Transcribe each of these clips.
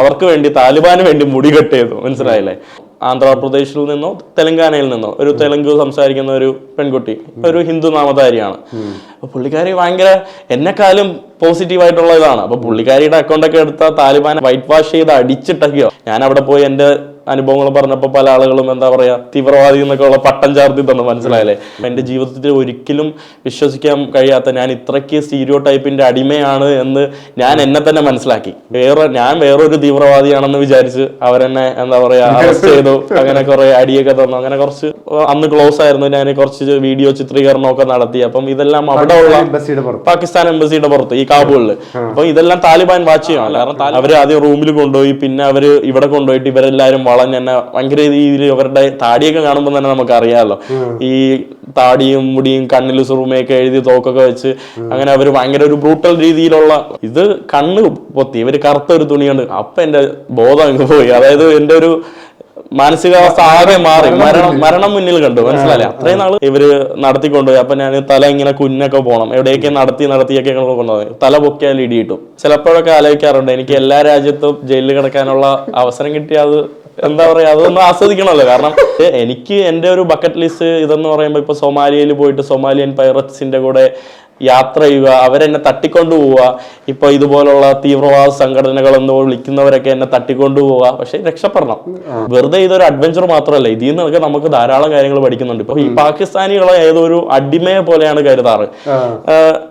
അവർക്ക് വേണ്ടി താലിബാന് വേണ്ടി മുടി കട്ട് ചെയ്തു. മനസ്സിലായില്ലേ? ആന്ധ്രാപ്രദേശിൽ നിന്നോ തെലങ്കാനയിൽ നിന്നോ ഒരു തെലുങ്ക് സംസാരിക്കുന്ന ഒരു പെൺകുട്ടി ഒരു ഹിന്ദു നാമധാരിയാണ്. അപ്പൊ പുള്ളിക്കാരി ഭയങ്കര എന്നെക്കാളും പോസിറ്റീവ് ആയിട്ടുള്ള ഇതാണ് അപ്പൊ പുള്ളിക്കാരിയുടെ അക്കൗണ്ടൊക്കെ എടുത്താൽ എടുത്ത താലിബാൻ വൈറ്റ് വാഷ് ചെയ്ത് അടിച്ചിട്ടൊക്കെയോ. ഞാൻ അവിടെ പോയി എന്റെ അനുഭവങ്ങൾ പറഞ്ഞപ്പോൾ പല ആളുകളും എന്താ പറയുക തീവ്രവാദി എന്നൊക്കെ ഉള്ള പട്ടം ചാർത്തി തന്നെ മനസ്സിലായല്ലേ? എന്റെ ജീവിതത്തിൽ ഒരിക്കലും വിശ്വസിക്കാൻ കഴിയാത്ത ഞാൻ ഇത്രയ്ക്ക് സ്റ്റീരിയോ ടൈപ്പിന്റെ അടിമയാണ് എന്ന് ഞാൻ എന്നെ തന്നെ മനസ്സിലാക്കി. വേറെ ഞാൻ വേറൊരു തീവ്രവാദിയാണെന്ന് വിചാരിച്ച് അവരെന്നെ എന്താ പറയുക അറസ്റ്റ് ചെയ്തു. അങ്ങനെ കുറേ അടിയൊക്കെ തന്നു. അങ്ങനെ കുറച്ച് അന്ന് ക്ലോസ് ആയിരുന്നു ഞാൻ കുറച്ച് വീഡിയോ ചിത്രീകരണമൊക്കെ നടത്തി. അപ്പം ഇതെല്ലാം അവിടെ ഉള്ള പാകിസ്ഥാൻ എംബസിയുടെ പുറത്ത് ഈ കാബൂളിൽ അപ്പം ഇതെല്ലാം താലിബാൻ വാച്ച് ചെയ്യണം കാരണം അവർ ആദ്യം റൂമിൽ കൊണ്ടുപോയി പിന്നെ അവർ ഇവിടെ കൊണ്ടുപോയിട്ട് ഇവരെല്ലാരും വളഞ്ഞ് തന്നെ ഭയങ്കര രീതിയിൽ അവരുടെ താടിയൊക്കെ കാണുമ്പോൾ തന്നെ നമുക്ക് അറിയാമല്ലോ ഈ താടിയും മുടിയും കണ്ണിൽ സുറുമയൊക്കെ എഴുതി തോക്കൊക്കെ വെച്ച് അങ്ങനെ അവർ ഭയങ്കര ഒരു ബ്രൂട്ടൽ രീതിയിലുള്ള ഇത് കണ്ണ് പൊത്തി. ഇവർ കറുത്ത ഒരു തുണിയുണ്ട്. അപ്പൊ എന്റെ ബോധം അങ്ങ് പോയി. അതായത് എന്റെ ഒരു മാനസികാവസ്ഥ ആകെ മാറി. മരണം മരണം മുന്നിൽ. കണ്ടു. മനസ്സിലായില്ലേ? അത്രയും നാൾ ഇവർ നടത്തിക്കൊണ്ടുപോയി. അപ്പൊ ഞാൻ തല ഇങ്ങനെ കുഞ്ഞൊക്കെ പോകണം എവിടെയൊക്കെ നടത്തി നടത്തിയൊക്കെ കൊണ്ടുപോയി. തല പൊക്കിയാൽ ഇടിയിട്ടു. ചിലപ്പോഴൊക്കെ ആലോചിക്കാറുണ്ട്. എനിക്ക് എല്ലാ രാജ്യത്തും ജയിലിൽ കിടക്കാനുള്ള അവസരം കിട്ടിയാൽ അത് എന്താ പറയാ അതൊന്നും ആസ്വദിക്കണമല്ലോ. കാരണം എനിക്ക് എന്റെ ഒരു ബക്കറ്റ് ലിസ്റ്റ് ഇതെന്ന് പറയുമ്പോൾ ഇപ്പൊ സൊമാലിയയിൽ പോയിട്ട് സൊമാലിയൻ പൈററ്റ്സിന്റെ കൂടെ യാത്ര ചെയ്യുക അവരെന്നെ തട്ടിക്കൊണ്ടു പോവുക. ഇപ്പൊ ഇതുപോലുള്ള തീവ്രവാദ സംഘടനകൾ എന്ന് വിളിക്കുന്നവരൊക്കെ എന്നെ തട്ടിക്കൊണ്ടു പോവുക. പക്ഷെ രക്ഷപ്പെടണം. വെറുതെ ഇതൊരു അഡ്വഞ്ചർ മാത്രമല്ല. ഇതിൽ നിന്നൊക്കെ നമുക്ക് ധാരാളം കാര്യങ്ങൾ പഠിക്കുന്നുണ്ട്. ഇപ്പൊ ഈ പാകിസ്ഥാനികളെ ഏതൊരു അടിമയെ പോലെയാണ് കരുതാറ്.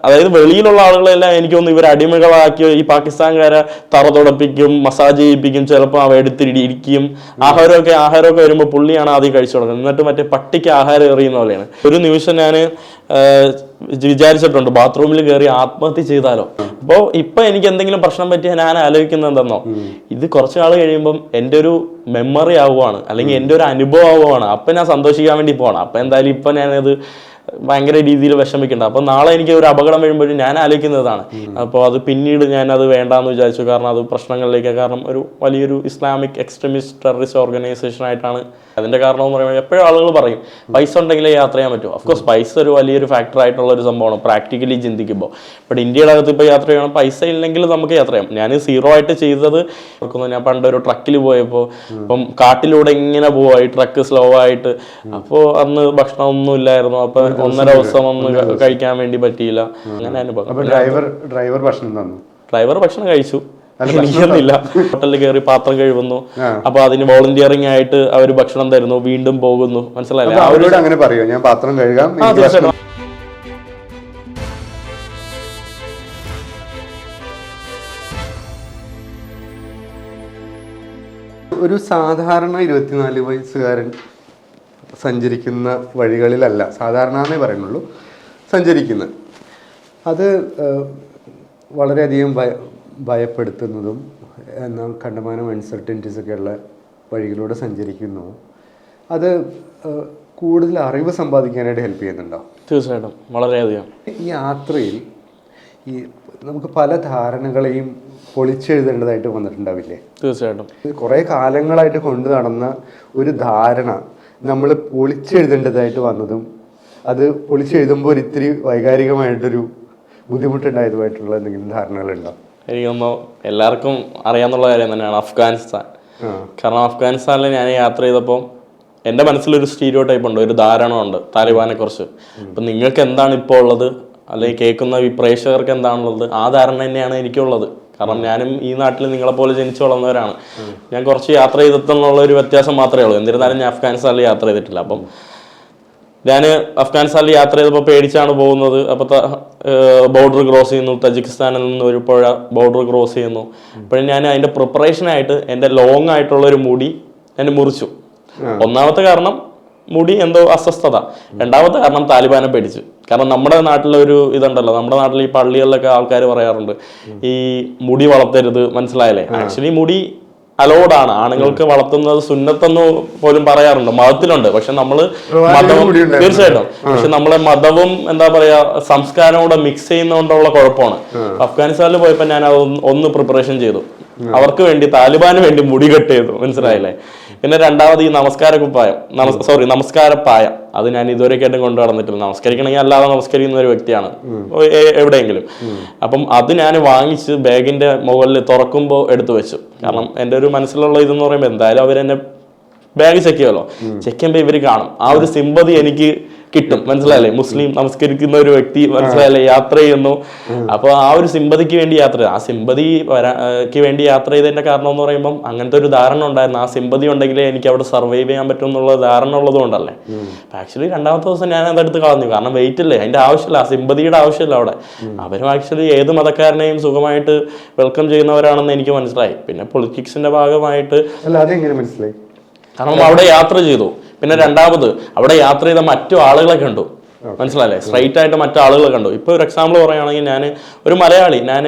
അതായത് വെളിയിലുള്ള ആളുകളെല്ലാം എനിക്ക് തോന്നുന്നു ഇവർ അടിമകളാക്കി ഈ പാകിസ്ഥാൻകാരെ തറ തുടപ്പിക്കും മസാജ് ചെയ്യിപ്പിക്കും ചിലപ്പോൾ അവ എടുത്തിരി ഇരിക്കും ആഹാരമൊക്കെ ആഹാരമൊക്കെ വരുമ്പോൾ പുള്ളിയാണ് ആദ്യം കഴിച്ചു തുടങ്ങുന്നത്. എന്നിട്ട് മറ്റേ പട്ടിക്ക് ആഹാരം എറിയുന്ന പോലെയാണ്. ഒരു നിമിഷം ഞാൻ വിചാരിച്ചിട്ടുണ്ട്. ബാത്റൂമിൽ കയറി ആത്മഹത്യ ചെയ്താലോ? അപ്പോൾ ഇപ്പൊ എനിക്ക് എന്തെങ്കിലും പ്രശ്നം പറ്റിയ ഞാൻ ആലോചിക്കുന്നത് എന്തെന്നോ? ഇത് കുറച്ചു നാൾ കഴിയുമ്പം എന്റെ ഒരു മെമ്മറി ആവുകയാണ് അല്ലെങ്കിൽ എന്റെ ഒരു അനുഭവം ആവുകയാണ് അപ്പൊ ഞാൻ സന്തോഷിക്കാൻ വേണ്ടി പോകണം അപ്പൊ എന്തായാലും ഇപ്പൊ ഞാനത് ഭയങ്കര രീതിയിൽ വിഷമിക്കേണ്ട അപ്പൊ നാളെ എനിക്ക് ഒരു അപകടം വരുമ്പോഴും ഞാൻ ആലോചിക്കുന്നതാണ്. അപ്പോൾ അത് പിന്നീട് ഞാൻ അത് വേണ്ടാന്ന് വിചാരിച്ചു. കാരണം അത് പ്രശ്നങ്ങളിലേക്ക് കാരണം ഒരു വലിയൊരു ഇസ്ലാമിക് എക്സ്ട്രീമിസ്റ്റ് ടെററിസ്റ്റ് ഓർഗനൈസേഷൻ ആയിട്ടാണ് അതിന്റെ കാരണം എന്ന് പറയുമ്പോൾ എപ്പോഴും ആളുകൾ പറയും പൈസ ഉണ്ടെങ്കിലേ യാത്ര ചെയ്യാൻ പറ്റൂ. അഫ്കോഴ്സ് പൈസ ഒരു വലിയൊരു ഫാക്ടർ ആയിട്ടുള്ള ഒരു സംഭവമാണ് പ്രാക്ടിക്കലി ചിന്തിക്കുമ്പോൾ. ബട്ട് ഇന്ത്യയുടെ അകത്ത് ഇപ്പോൾ യാത്ര ചെയ്യണം പൈസ ഇല്ലെങ്കിൽ നമുക്ക് യാത്ര ചെയ്യാം. ഞാൻ സീറോ ആയിട്ട് ചെയ്തത് ഓർക്കുന്നു ഞാൻ പണ്ട് ഒരു ട്രക്കിൽ പോയപ്പോൾ. ഇപ്പം കാട്ടിലൂടെ ഇങ്ങനെ പോവായി ട്രക്ക് സ്ലോ ആയിട്ട്. അപ്പോൾ അന്ന് ഭക്ഷണം ഒന്നും ഇല്ലായിരുന്നു അപ്പൊ ഒന്നര ദിവസം ഒന്ന് കഴിക്കാൻ വേണ്ടി പറ്റിയില്ല. അങ്ങനെ അനുഭവം. ഡ്രൈവർ ഡ്രൈവർ ഭക്ഷണം തന്നു? ഡ്രൈവർ ഭക്ഷണം കഴിച്ചു. എനിക്കൊന്നുമില്ല ഹോട്ടലിൽ കയറി പാത്രം കഴുകുന്നു. അപ്പൊ അതിന് വോളണ്ടിയറിംഗ് ആയിട്ട് അവർ ഭക്ഷണം തരുന്നു. വീണ്ടും പോകുന്നു. മനസ്സിലായില്ലേ? ഒരു അവരോട് അങ്ങനെ പറയോ? ഞാൻ പാത്രം കഴുകാം ഒരു സാധാരണ ഇരുപത്തിനാല് വയസ്സുകാരൻ സഞ്ചരിക്കുന്ന വഴികളിലല്ല സാധാരണ എന്നേ പറയുന്നുള്ളൂ സഞ്ചരിക്കുന്നത്. അത് വളരെയധികം ഭയപ്പെടുത്തുന്നതും എന്നാൽ കണ്ടമാനം ഒക്കെ ഉള്ള വഴികളിലൂടെ സഞ്ചരിക്കുന്നു. അത് കൂടുതൽ അറിവ് സമ്പാദിക്കാനായിട്ട് ഹെൽപ്പ് ചെയ്യുന്നുണ്ടോ? തീർച്ചയായിട്ടും. വളരെയധികം. ഈ യാത്രയിൽ ഈ നമുക്ക് പല ധാരണകളെയും പൊളിച്ചെഴുതേണ്ടതായിട്ട് വന്നിട്ടുണ്ടാവില്ലേ? തീർച്ചയായിട്ടും. കുറേ കാലങ്ങളായിട്ട് കൊണ്ടു നടന്ന ഒരു ധാരണ നമ്മൾ പൊളിച്ചെഴുതേണ്ടതായിട്ട് വന്നതും അത് പൊളിച്ചെഴുതുമ്പോൾ ഒരു ഇത്തിരി വൈകാരികമായിട്ടൊരു ബുദ്ധിമുട്ടുണ്ടായതുമായിട്ടുള്ള എന്തെങ്കിലും ധാരണകളുണ്ടോ? എനിക്കൊന്നു എല്ലാവർക്കും അറിയാമെന്നുള്ള കാര്യം തന്നെയാണ് അഫ്ഗാനിസ്ഥാൻ. കാരണം അഫ്ഗാനിസ്ഥാനിൽ ഞാൻ യാത്ര ചെയ്തപ്പോൾ എന്റെ മനസ്സിലൊരു സ്റ്റീരിയോ ടൈപ്പ് ഉണ്ട് ഒരു ധാരണ ഉണ്ട് താലിബാനെ കുറിച്ച്. അപ്പം നിങ്ങൾക്ക് എന്താണ് ഇപ്പോൾ ഉള്ളത്? അല്ലെങ്കിൽ കേൾക്കുന്ന ഈ പ്രേക്ഷകർക്ക് എന്താണുള്ളത് ആ ധാരണ തന്നെയാണ് എനിക്കുള്ളത്. കാരണം ഞാനും ഈ നാട്ടിൽ നിങ്ങളെപ്പോലെ ജനിച്ചു വളർന്നവരാണ്. ഞാൻ കുറച്ച് യാത്ര ചെയ്തെന്നുള്ള ഒരു വ്യത്യാസം മാത്രമേ ഉള്ളൂ. എന്നിരുന്നാലും ഞാൻ അഫ്ഗാനിസ്ഥാനിൽ യാത്ര ചെയ്തിട്ടില്ല. അപ്പം ഞാൻ അഫ്ഗാനിസ്ഥാനിൽ യാത്ര ചെയ്തപ്പോൾ പേടിച്ചാണ് പോകുന്നത്. അപ്പോൾ ബോർഡർ ക്രോസ് ചെയ്യുന്നു. തജിക്കിസ്ഥാനിൽ നിന്ന് ഒരു പുഴ ബോർഡർ ക്രോസ് ചെയ്യുന്നു. അപ്പോൾ ഞാൻ അതിന്റെ പ്രിപ്പറേഷനായിട്ട് എന്റെ ലോങ് ആയിട്ടുള്ള ഒരു മുടി ഞാൻ മുറിച്ചു. ഒന്നാമത്തെ കാരണം മുടി എന്തോ അസ്വസ്ഥത. രണ്ടാമത്തെ കാരണം താലിബാനെ പേടിച്ചു. കാരണം നമ്മുടെ നാട്ടിലൊരു ഇതുണ്ടല്ലോ. നമ്മുടെ നാട്ടിൽ ഈ പള്ളികളിലൊക്കെ ആൾക്കാർ പറയാറുണ്ട്. ഈ മുടി വളർത്തരുത്. മനസ്സിലായല്ലേ? ആക്ച്വലി മുടി അലോഡ് ആണ് ആണുങ്ങൾക്ക് വളർത്തുന്നത് സുന്നത്തെന്ന് പോലും പറയാറുണ്ട്. മതത്തിലുണ്ട്. പക്ഷെ നമ്മൾ മതവും. തീർച്ചയായിട്ടും. പക്ഷെ നമ്മളെ മതവും എന്താ പറയാ സംസ്കാരവും കൂടെ മിക്സ് ചെയ്യുന്നതുകൊണ്ടുള്ള കുഴപ്പമാണ്. അഫ്ഗാനിസ്ഥാനിൽ പോയപ്പോൾ ഞാൻ ഒന്ന് ഒന്ന് പ്രിപ്പറേഷൻ ചെയ്തു. അവർക്ക് വേണ്ടി താലിബാന് വേണ്ടി മുടി കെട്ട് ചെയ്തു. മനസ്സിലായില്ലേ? പിന്നെ രണ്ടാമത് ഈ നമസ്കാര കുപ്പായം സോറി നമസ്കാര പായ അത് ഞാൻ ഇതുവരെ ആയിട്ടും കൊണ്ടു നടന്നിട്ടില്ല. നമസ്കരിക്കണമെങ്കിൽ അല്ലാതെ നമസ്കരിക്കുന്ന ഒരു വ്യക്തിയാണ്. എവിടെയെങ്കിലും. അപ്പം അത് ഞാൻ വാങ്ങിച്ച് ബാഗിന്റെ മുകളിൽ തുറക്കുമ്പോൾ എടുത്തു വെച്ചു. കാരണം എന്റെ ഒരു മനസ്സിലുള്ള ഇതെന്ന് പറയുമ്പോൾ എന്തായാലും അവരെന്നെ ബാഗ് ചെക്ക് ചെയ്യുമല്ലോ ചെക്ക് ചെയ്യുമ്പോൾ ഇവർ കാണും. ആ ഒരു സിമ്പതി എനിക്ക് കിട്ടും. മനസ്സിലായല്ലേ? മുസ്ലിം നമസ്കരിക്കുന്ന ഒരു വ്യക്തി മനസ്സിലായല്ലേ? യാത്ര ചെയ്യുന്നു. അപ്പൊ ആ ഒരു സിമ്പതിക്ക് വേണ്ടി യാത്ര. ആ സിമ്പതിക്ക് വേണ്ടി യാത്ര ചെയ്തതിന്റെ കാരണം എന്ന് പറയുമ്പോൾ അങ്ങനത്തെ ഒരു ധാരണ ഉണ്ടായിരുന്നു. ആ സിമ്പതി ഉണ്ടെങ്കിലേ എനിക്ക് അവിടെ സർവൈവ് ചെയ്യാൻ പറ്റും എന്നുള്ള ധാരണ ഉള്ളത് കൊണ്ടല്ലേ. ആക്ച്വലി രണ്ടാമത്തെ ദിവസം ഞാൻ അതെടുത്ത് കളഞ്ഞു. കാരണം വെയിറ്റ് ഇല്ലേ? അതിന്റെ ആവശ്യമില്ല. ആ സിമ്പതിയുടെ ആവശ്യമില്ല അവിടെ. അവരും ആക്ച്വലി ഏത് മതക്കാരനെയും സുഖമായിട്ട് വെൽക്കം ചെയ്യുന്നവരാണെന്ന് എനിക്ക് മനസ്സിലായി. പിന്നെ പൊളിറ്റിക്സിന്റെ ഭാഗമായിട്ട് അല്ല അതെങ്ങനെ മനസ്സിലായി? കാരണം അവിടെ യാത്ര ചെയ്തു. പിന്നെ രണ്ടാമത് അവിടെ യാത്ര ചെയ്ത മറ്റു ആളുകളെ കണ്ടു. മനസ്സിലായില്ലേ? സ്ട്രൈറ്റ് ആയിട്ട് മറ്റു ആളുകളെ കണ്ടു. ഇപ്പൊ ഒരു എക്സാമ്പിൾ പറയുകയാണെങ്കിൽ ഞാൻ ഒരു മലയാളി. ഞാൻ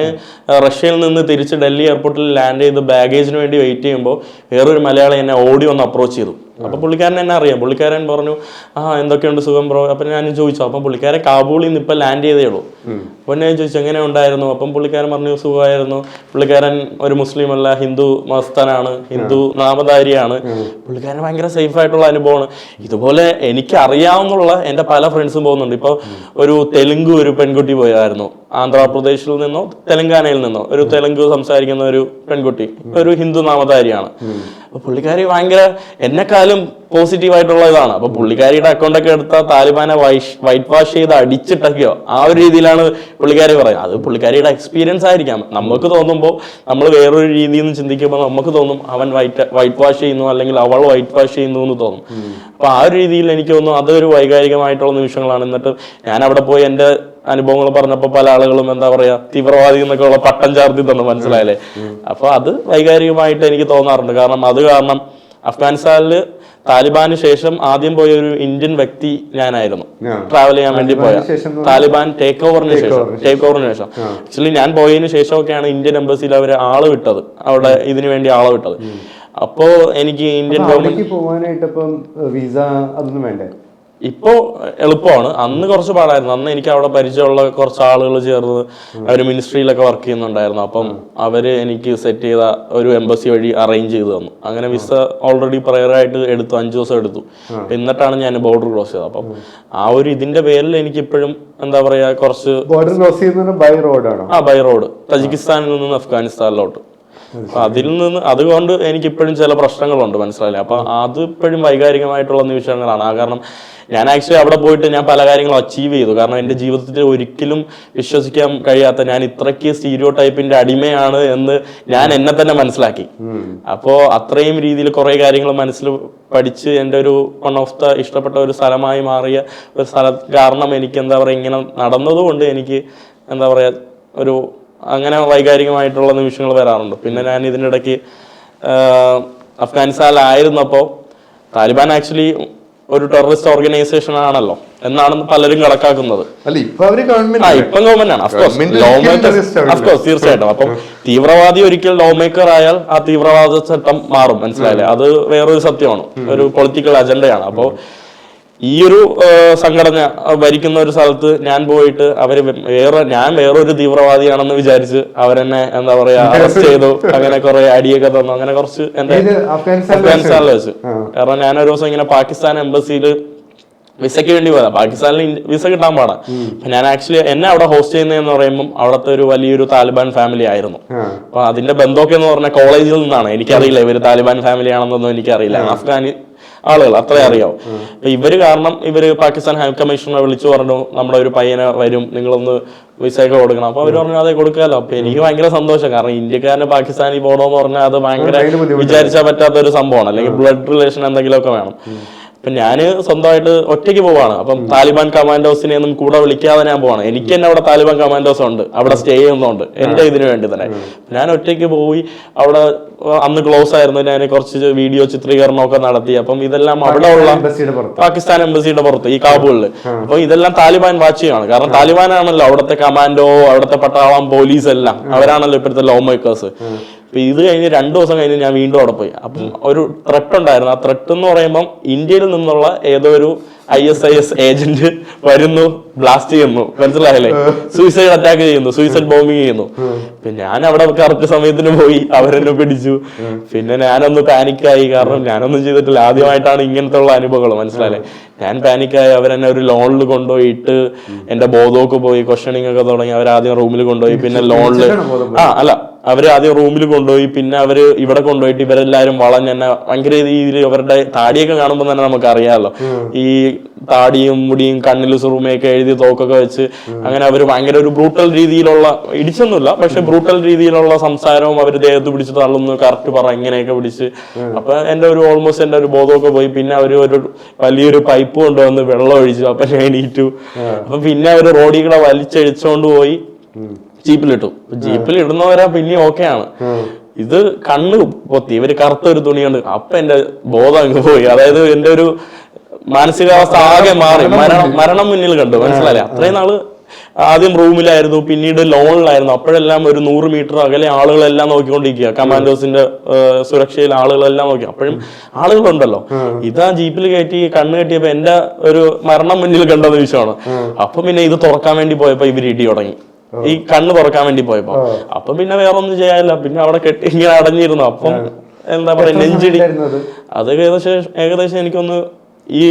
റഷ്യയിൽ നിന്ന് തിരിച്ച് ഡൽഹി എയർപോർട്ടിൽ ലാൻഡ് ചെയ്ത് ബാഗേജിന് വേണ്ടി വെയിറ്റ് ചെയ്യുമ്പോൾ വേറൊരു മലയാളി എന്നെ ഓടി വന്ന് അപ്രോച്ച് ചെയ്തു. അപ്പൊ പുള്ളിക്കാരൻ എന്നെ അറിയാം. പുള്ളിക്കാരൻ പറഞ്ഞു ആ എന്തൊക്കെയുണ്ട് സുഖം ബ്രോ? അപ്പൊ ഞാൻ ചോദിച്ചു. അപ്പം പുള്ളിക്കാരൻ കാബൂളിൽ നിന്ന് ഇപ്പൊ ലാൻഡ് ചെയ്തേ ഉള്ളൂ. അപ്പൊ ഞാൻ ചോദിച്ചു എങ്ങനെ ഉണ്ടായിരുന്നു? അപ്പം പുള്ളിക്കാരൻ പറഞ്ഞു സുഖമായിരുന്നു. പുള്ളിക്കാരൻ ഒരു മുസ്ലിം അല്ല ഹിന്ദു മസ്തനാണ് ഹിന്ദു നാമധാരിയാണ്. പുള്ളിക്കാരൻ ഭയങ്കര സേഫ് ആയിട്ടുള്ള അനുഭവമാണ്. ഇതുപോലെ എനിക്ക് അറിയാവുന്നുള്ള എന്റെ പല ഫ്രണ്ട്സും പോകുന്നുണ്ട്. ഇപ്പോൾ ഒരു തെലുങ്ക് ഒരു പെൺകുട്ടി പോയായിരുന്നു. ആന്ധ്രാപ്രദേശിൽ നിന്നോ തെലങ്കാനയിൽ നിന്നോ ഒരു തെലുങ്ക് സംസാരിക്കുന്ന ഒരു പെൺകുട്ടി ഒരു ഹിന്ദു നാമധാരിയാണ്. അപ്പൊ പുള്ളിക്കാരി ഭയങ്കര എന്നെക്കാളും പോസിറ്റീവ് ആയിട്ടുള്ള ഇതാണ് അപ്പൊ പുള്ളിക്കാരിയുടെ അക്കൗണ്ട് ഒക്കെ എടുത്ത താലിബാനെ വൈറ്റ് വാഷ് ചെയ്ത് അടിച്ചിട്ടൊക്കെയോ ആ ഒരു രീതിയിലാണ് പുള്ളിക്കാരി പറയുന്നത്. അത് പുള്ളിക്കാരിയുടെ എക്സ്പീരിയൻസ് ആയിരിക്കാം. നമുക്ക് തോന്നുമ്പോൾ നമ്മൾ വേറൊരു രീതിയിൽ നിന്ന് ചിന്തിക്കുമ്പോൾ നമുക്ക് തോന്നും അവൻ വൈറ്റ് വൈറ്റ് വാഷ് ചെയ്യുന്നു അല്ലെങ്കിൽ അവൾ വൈറ്റ് വാഷ് ചെയ്യുന്നു എന്ന് തോന്നും. അപ്പൊ ആ ഒരു രീതിയിൽ എനിക്ക് തോന്നുന്നു അതൊരു വൈകാരികമായിട്ടുള്ള നിമിഷങ്ങളാണ്. എന്നിട്ട് ഞാൻ അവിടെ പോയി എന്റെ അനുഭവങ്ങൾ പറഞ്ഞപ്പോൾ പല ആളുകളും എന്താ പറയാ തീവ്രവാദി എന്നൊക്കെ ഉള്ള പട്ടം ചാർത്തി തന്നെ മനസ്സിലായല്ലേ? അപ്പൊ അത് വൈകാരികമായിട്ട് എനിക്ക് തോന്നാറുണ്ട്. കാരണം അത് കാരണം അഫ്ഗാനിസ്ഥാനിൽ താലിബാന് ശേഷം ആദ്യം പോയ ഒരു ഇന്ത്യൻ വ്യക്തി ഞാനായിരുന്നു. ട്രാവൽ ചെയ്യാൻ വേണ്ടി പോയ. താലിബാൻ ടേക്ക് ഓവറിന് ശേഷം. ടേക്ക് ഓവറിന് ശേഷം. ആക്ച്വലി ഞാൻ പോയതിനു ശേഷമൊക്കെയാണ് ഇന്ത്യൻ എംബസിയിൽ അവർ ആൾ വിട്ടത്. അവിടെ ഇതിനു വേണ്ടി ആൾ വിട്ടത്. അപ്പോ എനിക്ക് ഇന്ത്യൻ ഗവൺമെന്റ് പോകാനായിട്ട് ഇപ്പം വിസ അതൊന്നും വേണ്ടേ? ഇപ്പോ എളുപ്പമാണ്. അന്ന് കുറച്ച് പാടായിരുന്നു. അന്ന് എനിക്ക് അവിടെ പരിചയമുള്ള കുറച്ച് ആളുകൾ ചേർന്ന് അവർ മിനിസ്ട്രിയിലൊക്കെ വർക്ക് ചെയ്യുന്നുണ്ടായിരുന്നു. അപ്പം അവർ എനിക്ക് സെറ്റ് ചെയ്ത ഒരു എംബസി വഴി അറേഞ്ച് ചെയ്തു തന്നു. അങ്ങനെ വിസ ഓൾറെഡി പ്രയർ ആയിട്ട് എടുത്തു. അഞ്ചു ദിവസം എടുത്തു. എന്നിട്ടാണ് ഞാൻ ബോർഡർ ക്രോസ് ചെയ്തത്. അപ്പം ആ ഒരു ഇതിന്റെ പേരിൽ എനിക്ക് ഇപ്പോഴും എന്താ പറയാ കുറച്ച് ബോർഡർ ക്രോസ് ചെയ്യുന്നത് ബൈ റോഡാണോ? ആ ബൈ റോഡ്. തജിക്കിസ്ഥാനിൽ നിന്ന് അഫ്ഗാനിസ്ഥാനിലോട്ട്. അപ്പൊ അതിൽ നിന്ന് അതുകൊണ്ട് എനിക്ക് ഇപ്പോഴും ചില പ്രശ്നങ്ങളുണ്ട് മനസ്സിലായില്ലേ? അപ്പൊ അത് ഇപ്പോഴും വൈകാരികമായിട്ടുള്ള നിമിഷങ്ങളാണ്. ആ കാരണം ഞാൻ ആക്ച്വലി അവിടെ പോയിട്ട് ഞാൻ പല കാര്യങ്ങളും അച്ചീവ് ചെയ്തു. കാരണം എന്റെ ജീവിതത്തിൽ ഒരിക്കലും വിശ്വസിക്കാൻ കഴിയാത്ത ഞാൻ ഇത്രയ്ക്ക് സ്റ്റീരിയോ ടൈപ്പിന്റെ അടിമയാണ് എന്ന് ഞാൻ എന്നെ തന്നെ മനസ്സിലാക്കി. അപ്പോ അത്രയും രീതിയിൽ കുറേ കാര്യങ്ങൾ മനസ്സിൽ പഠിച്ച് എന്റെ ഒരു വൺ ഓഫ് ദ ഇഷ്ടപ്പെട്ട ഒരു സ്ഥലമായി മാറിയ ഒരു സ്ഥലം കാരണം എനിക്ക് എന്താ പറയുക ഇങ്ങനെ നടന്നതുകൊണ്ട് എനിക്ക് എന്താ പറയുക ഒരു അങ്ങനെ വൈകാരികമായിട്ടുള്ള നിമിഷങ്ങൾ വരാറുണ്ട്. പിന്നെ ഞാൻ ഇതിനിടയ്ക്ക് അഫ്ഗാനിസ്ഥാനിലായിരുന്നപ്പോൾ താലിബാൻ ആക്ച്വലി ഒരു ടെററിസ്റ്റ് ഓർഗനൈസേഷൻ ആണല്ലോ. എന്നാണ് പലരും കണക്കാക്കുന്നത്. ഇപ്പൊ ഗവൺമെന്റ് ആണ്. അഫ്കോഴ്സ് തീർച്ചയായിട്ടും. അപ്പം തീവ്രവാദി ഒരിക്കൽ ലോ മേക്കർ ആയാൽ ആ തീവ്രവാദ ചട്ടം മാറും. മനസ്സിലായില്ലേ? അത് വേറൊരു സത്യമാണ്. ഒരു പൊളിറ്റിക്കൽ അജണ്ടയാണ് അപ്പോൾ ഈ ഒരു സംഘടന ഭരിക്കുന്ന ഒരു സ്ഥലത്ത് ഞാൻ പോയിട്ട് അവർ വേറെ ഞാൻ വേറൊരു തീവ്രവാദിയാണെന്ന് വിചാരിച്ച് അവരെന്നെ എന്താ പറയാ അറസ്റ്റ് ചെയ്തു. അങ്ങനെ കുറെ അടിയൊക്കെ തന്നു. അങ്ങനെ കുറച്ച് എന്റെ അഫ്ഗാനിസ്ഥാനിൽ വെച്ച്. കാരണം ഞാൻ ഒരു ദിവസം ഇങ്ങനെ പാകിസ്ഥാൻ എംബസിയിൽ വിസയ്ക്ക് വേണ്ടി പോയതാ. പാകിസ്ഥാനിൽ വിസ കിട്ടാൻ പാടാ. ഞാൻ ആക്ച്വലി എന്നെ അവിടെ ഹോസ്റ്റ് ചെയ്യുന്നതെന്ന് പറയുമ്പോൾ അവിടുത്തെ ഒരു വലിയൊരു താലിബാൻ ഫാമിലി ആയിരുന്നു. അപ്പൊ അതിന്റെ ബന്ധമൊക്കെ എന്ന് പറഞ്ഞ കോളേജിൽ നിന്നാണ്. എനിക്കറിയില്ല ഇവർ താലിബാൻ ഫാമിലി ആണെന്നൊന്നും എനിക്കറിയില്ല. അഫ്ഗാനി ആളുകൾ അത്രേ അറിയാവും. അപ്പൊ ഇവർ കാരണം ഇവർ പാകിസ്ഥാൻ ഹൈ കമ്മീഷണറെ വിളിച്ചു പറഞ്ഞു നമ്മുടെ ഒരു പയ്യനെ വരും നിങ്ങളൊന്ന് വിസയൊക്കെ കൊടുക്കണം. അപ്പൊ അവർ പറഞ്ഞു അതെ കൊടുക്കാമല്ലോ അപ്പൊ എനിക്ക് ഭയങ്കര സന്തോഷം. കാരണം ഇന്ത്യക്കാരന് പാകിസ്ഥാനി പോകണമെന്ന് പറഞ്ഞാൽ അത് ഭയങ്കര. വിചാരിച്ചാൽ പറ്റാത്ത ഒരു സംഭവമാണ്. അല്ലെങ്കിൽ ബ്ലഡ് റിലേഷൻ എന്തെങ്കിലുമൊക്കെ വേണം. അപ്പൊ ഞാൻ സ്വന്തമായിട്ട് ഒറ്റയ്ക്ക് പോവാണ്. അപ്പം താലിബാൻ കമാൻഡോസിനെ ഒന്നും കൂടെ വിളിക്കാതെ ഞാൻ പോവാണ്. എനിക്ക് തന്നെ അവിടെ താലിബാൻ കമാൻഡോസ് ഉണ്ട്. അവിടെ സ്റ്റേ ചെയ്യുന്നുണ്ട്. എന്റെ ഇതിനു വേണ്ടി തന്നെ. ഞാൻ ഒറ്റയ്ക്ക് പോയി അവിടെ അന്ന് ക്ലോസ് ആയിരുന്നു. ഞാൻ കുറച്ച് വീഡിയോ ചിത്രീകരണമൊക്കെ നടത്തി. അപ്പം ഇതെല്ലാം അവിടെ ഉള്ള പുറത്ത്. പാകിസ്ഥാൻ എംബസിയുടെ പുറത്ത് ഈ കാബൂളിൽ. അപ്പൊ ഇതെല്ലാം താലിബാൻ വാച്ച് ചെയ്യാണ് കാരണം താലിബാനാണല്ലോ അവിടുത്തെ കമാൻഡോ അവിടുത്തെ പട്ടാളം പോലീസ് എല്ലാം അവരാണല്ലോ ഇപ്പോഴത്തെ ലോ മേക്കേഴ്സ് അപ്പൊ ഇത് കഴിഞ്ഞ് രണ്ടു ദിവസം കഴിഞ്ഞ് ഞാൻ വീണ്ടും അവിടെ പോയി. അപ്പം ഒരു ത്രെട്ട് ഉണ്ടായിരുന്നു. ആ ത്രെട്ട് എന്ന് പറയുമ്പം ഇന്ത്യയിൽ നിന്നുള്ള ഏതോ ഒരു I S I S agent വരുന്നു ബ്ലാസ്റ്റ് ചെയ്യുന്നു. മനസ്സിലായില്ലേ? സൂയിസൈഡ് അറ്റാക്ക് ചെയ്യുന്നു സൂയിസൈഡ് ബോംബിങ് ചെയ്യുന്നു. പിന്നെ ഞാൻ അവിടെ കറക്റ്റ് സമയത്തിന് പോയി അവരെന്നെ പിടിച്ചു. പിന്നെ ഞാനൊന്ന് പാനിക്കായി കാരണം ഞാനൊന്നും ചെയ്തിട്ടില്ല. ആദ്യമായിട്ടാണ് ഇങ്ങനത്തെ ഉള്ള അനുഭവങ്ങൾ മനസ്സിലായില്ലേ? ഞാൻ പാനിക്കായി അവരെന്നെ ഒരു ലോണിൽ കൊണ്ടുപോയിട്ട് എന്റെ ബോധമൊക്കെ പോയി ക്വസ്റ്റണിങ് ഒക്കെ തുടങ്ങി. അവർ ആദ്യം റൂമിൽ കൊണ്ടുപോയി. പിന്നെ ലോണിൽ ആ അല്ല. അവർ ആദ്യം റൂമിൽ കൊണ്ടുപോയി. പിന്നെ അവർ ഇവിടെ കൊണ്ടുപോയിട്ട് ഇവരെല്ലാരും വളഞ്ഞ് ഭയങ്കര രീതിയിൽ അവരുടെ താടിയൊക്കെ കാണുമ്പോൾ തന്നെ നമുക്ക് അറിയാമല്ലോ. ഈ താടിയും മുടിയും കണ്ണിൽ സുറുമയൊക്കെ എഴുതി തോക്കൊക്കെ വെച്ച് അങ്ങനെ അവർ ഭയങ്കര ഒരു ബ്രൂട്ടൽ രീതിയിലുള്ള ഇടിച്ചൊന്നുമില്ല പക്ഷെ ബ്രൂട്ടൽ രീതിയിലുള്ള സംസാരവും അവർ ദേഹത്ത് പിടിച്ച് തള്ളുന്നു കറക്റ്റ് പറ ഇങ്ങനെയൊക്കെ പിടിച്ച്. അപ്പൊ എന്റെ ഒരു ഓൾമോസ്റ്റ് എന്റെ ഒരു ബോധമൊക്കെ പോയി. പിന്നെ അവർ ഒരു വലിയൊരു പൈപ്പ് കൊണ്ടുവന്ന് വെള്ളം ഒഴിച്ചു. അപ്പൊ ഞാൻ എണീറ്റു. അപ്പൊ പിന്നെ അവർ റോഡിൽ കൂടെ വലിച്ചഴിച്ചോണ്ട് പോയി. ജീപ്പിലിട്ടു. ജീപ്പിൽ ഇടുന്നവരാ പിന്നെ ഓക്കെയാണ് ഇത് കണ്ണ് പൊത്തി. ഇവർ കറുത്ത ഒരു തുണിയുണ്ട്. അപ്പൊ എന്റെ ബോധം അങ്ങ് പോയി. അതായത് എന്റെ ഒരു മാനസികാവസ്ഥ ആകെ മാറി. മരണം മരണം മുന്നിൽ കണ്ടു. മനസ്സിലായില്ലേ? അത്രയും നാൾ ആദ്യം റൂമിലായിരുന്നു പിന്നീട് ലോണിലായിരുന്നു. അപ്പോഴെല്ലാം ഒരു നൂറ് മീറ്റർ അകലെ ആളുകളെല്ലാം നോക്കിക്കൊണ്ടിരിക്കുക. കമാൻഡോസിന്റെ സുരക്ഷയിൽ ആളുകളെല്ലാം നോക്കി. അപ്പോഴും ആളുകളുണ്ടല്ലോ. ഇതാ ജീപ്പിൽ കയറ്റി കണ്ണ് കെട്ടിയപ്പോ എന്റെ ഒരു മരണം മുന്നിൽ കണ്ട നിമിഷമാണ് അപ്പൊ പിന്നെ ഇത് തുറക്കാൻ വേണ്ടി പോയപ്പോ ഇവർ ഇടി തുടങ്ങി. ഈ കണ്ണ് തുറക്കാൻ വേണ്ടി പോയപ്പോ. അപ്പൊ പിന്നെ വേറൊന്നും ചെയ്യാനില്ല. പിന്നെ അവിടെ കെട്ടി ഇങ്ങനെ അടഞ്ഞിരുന്നു. അപ്പം എന്താ പറയാ നെഞ്ചിടി? അത് ഏകദേശം ഏകദേശം എനിക്കൊന്ന് ഈ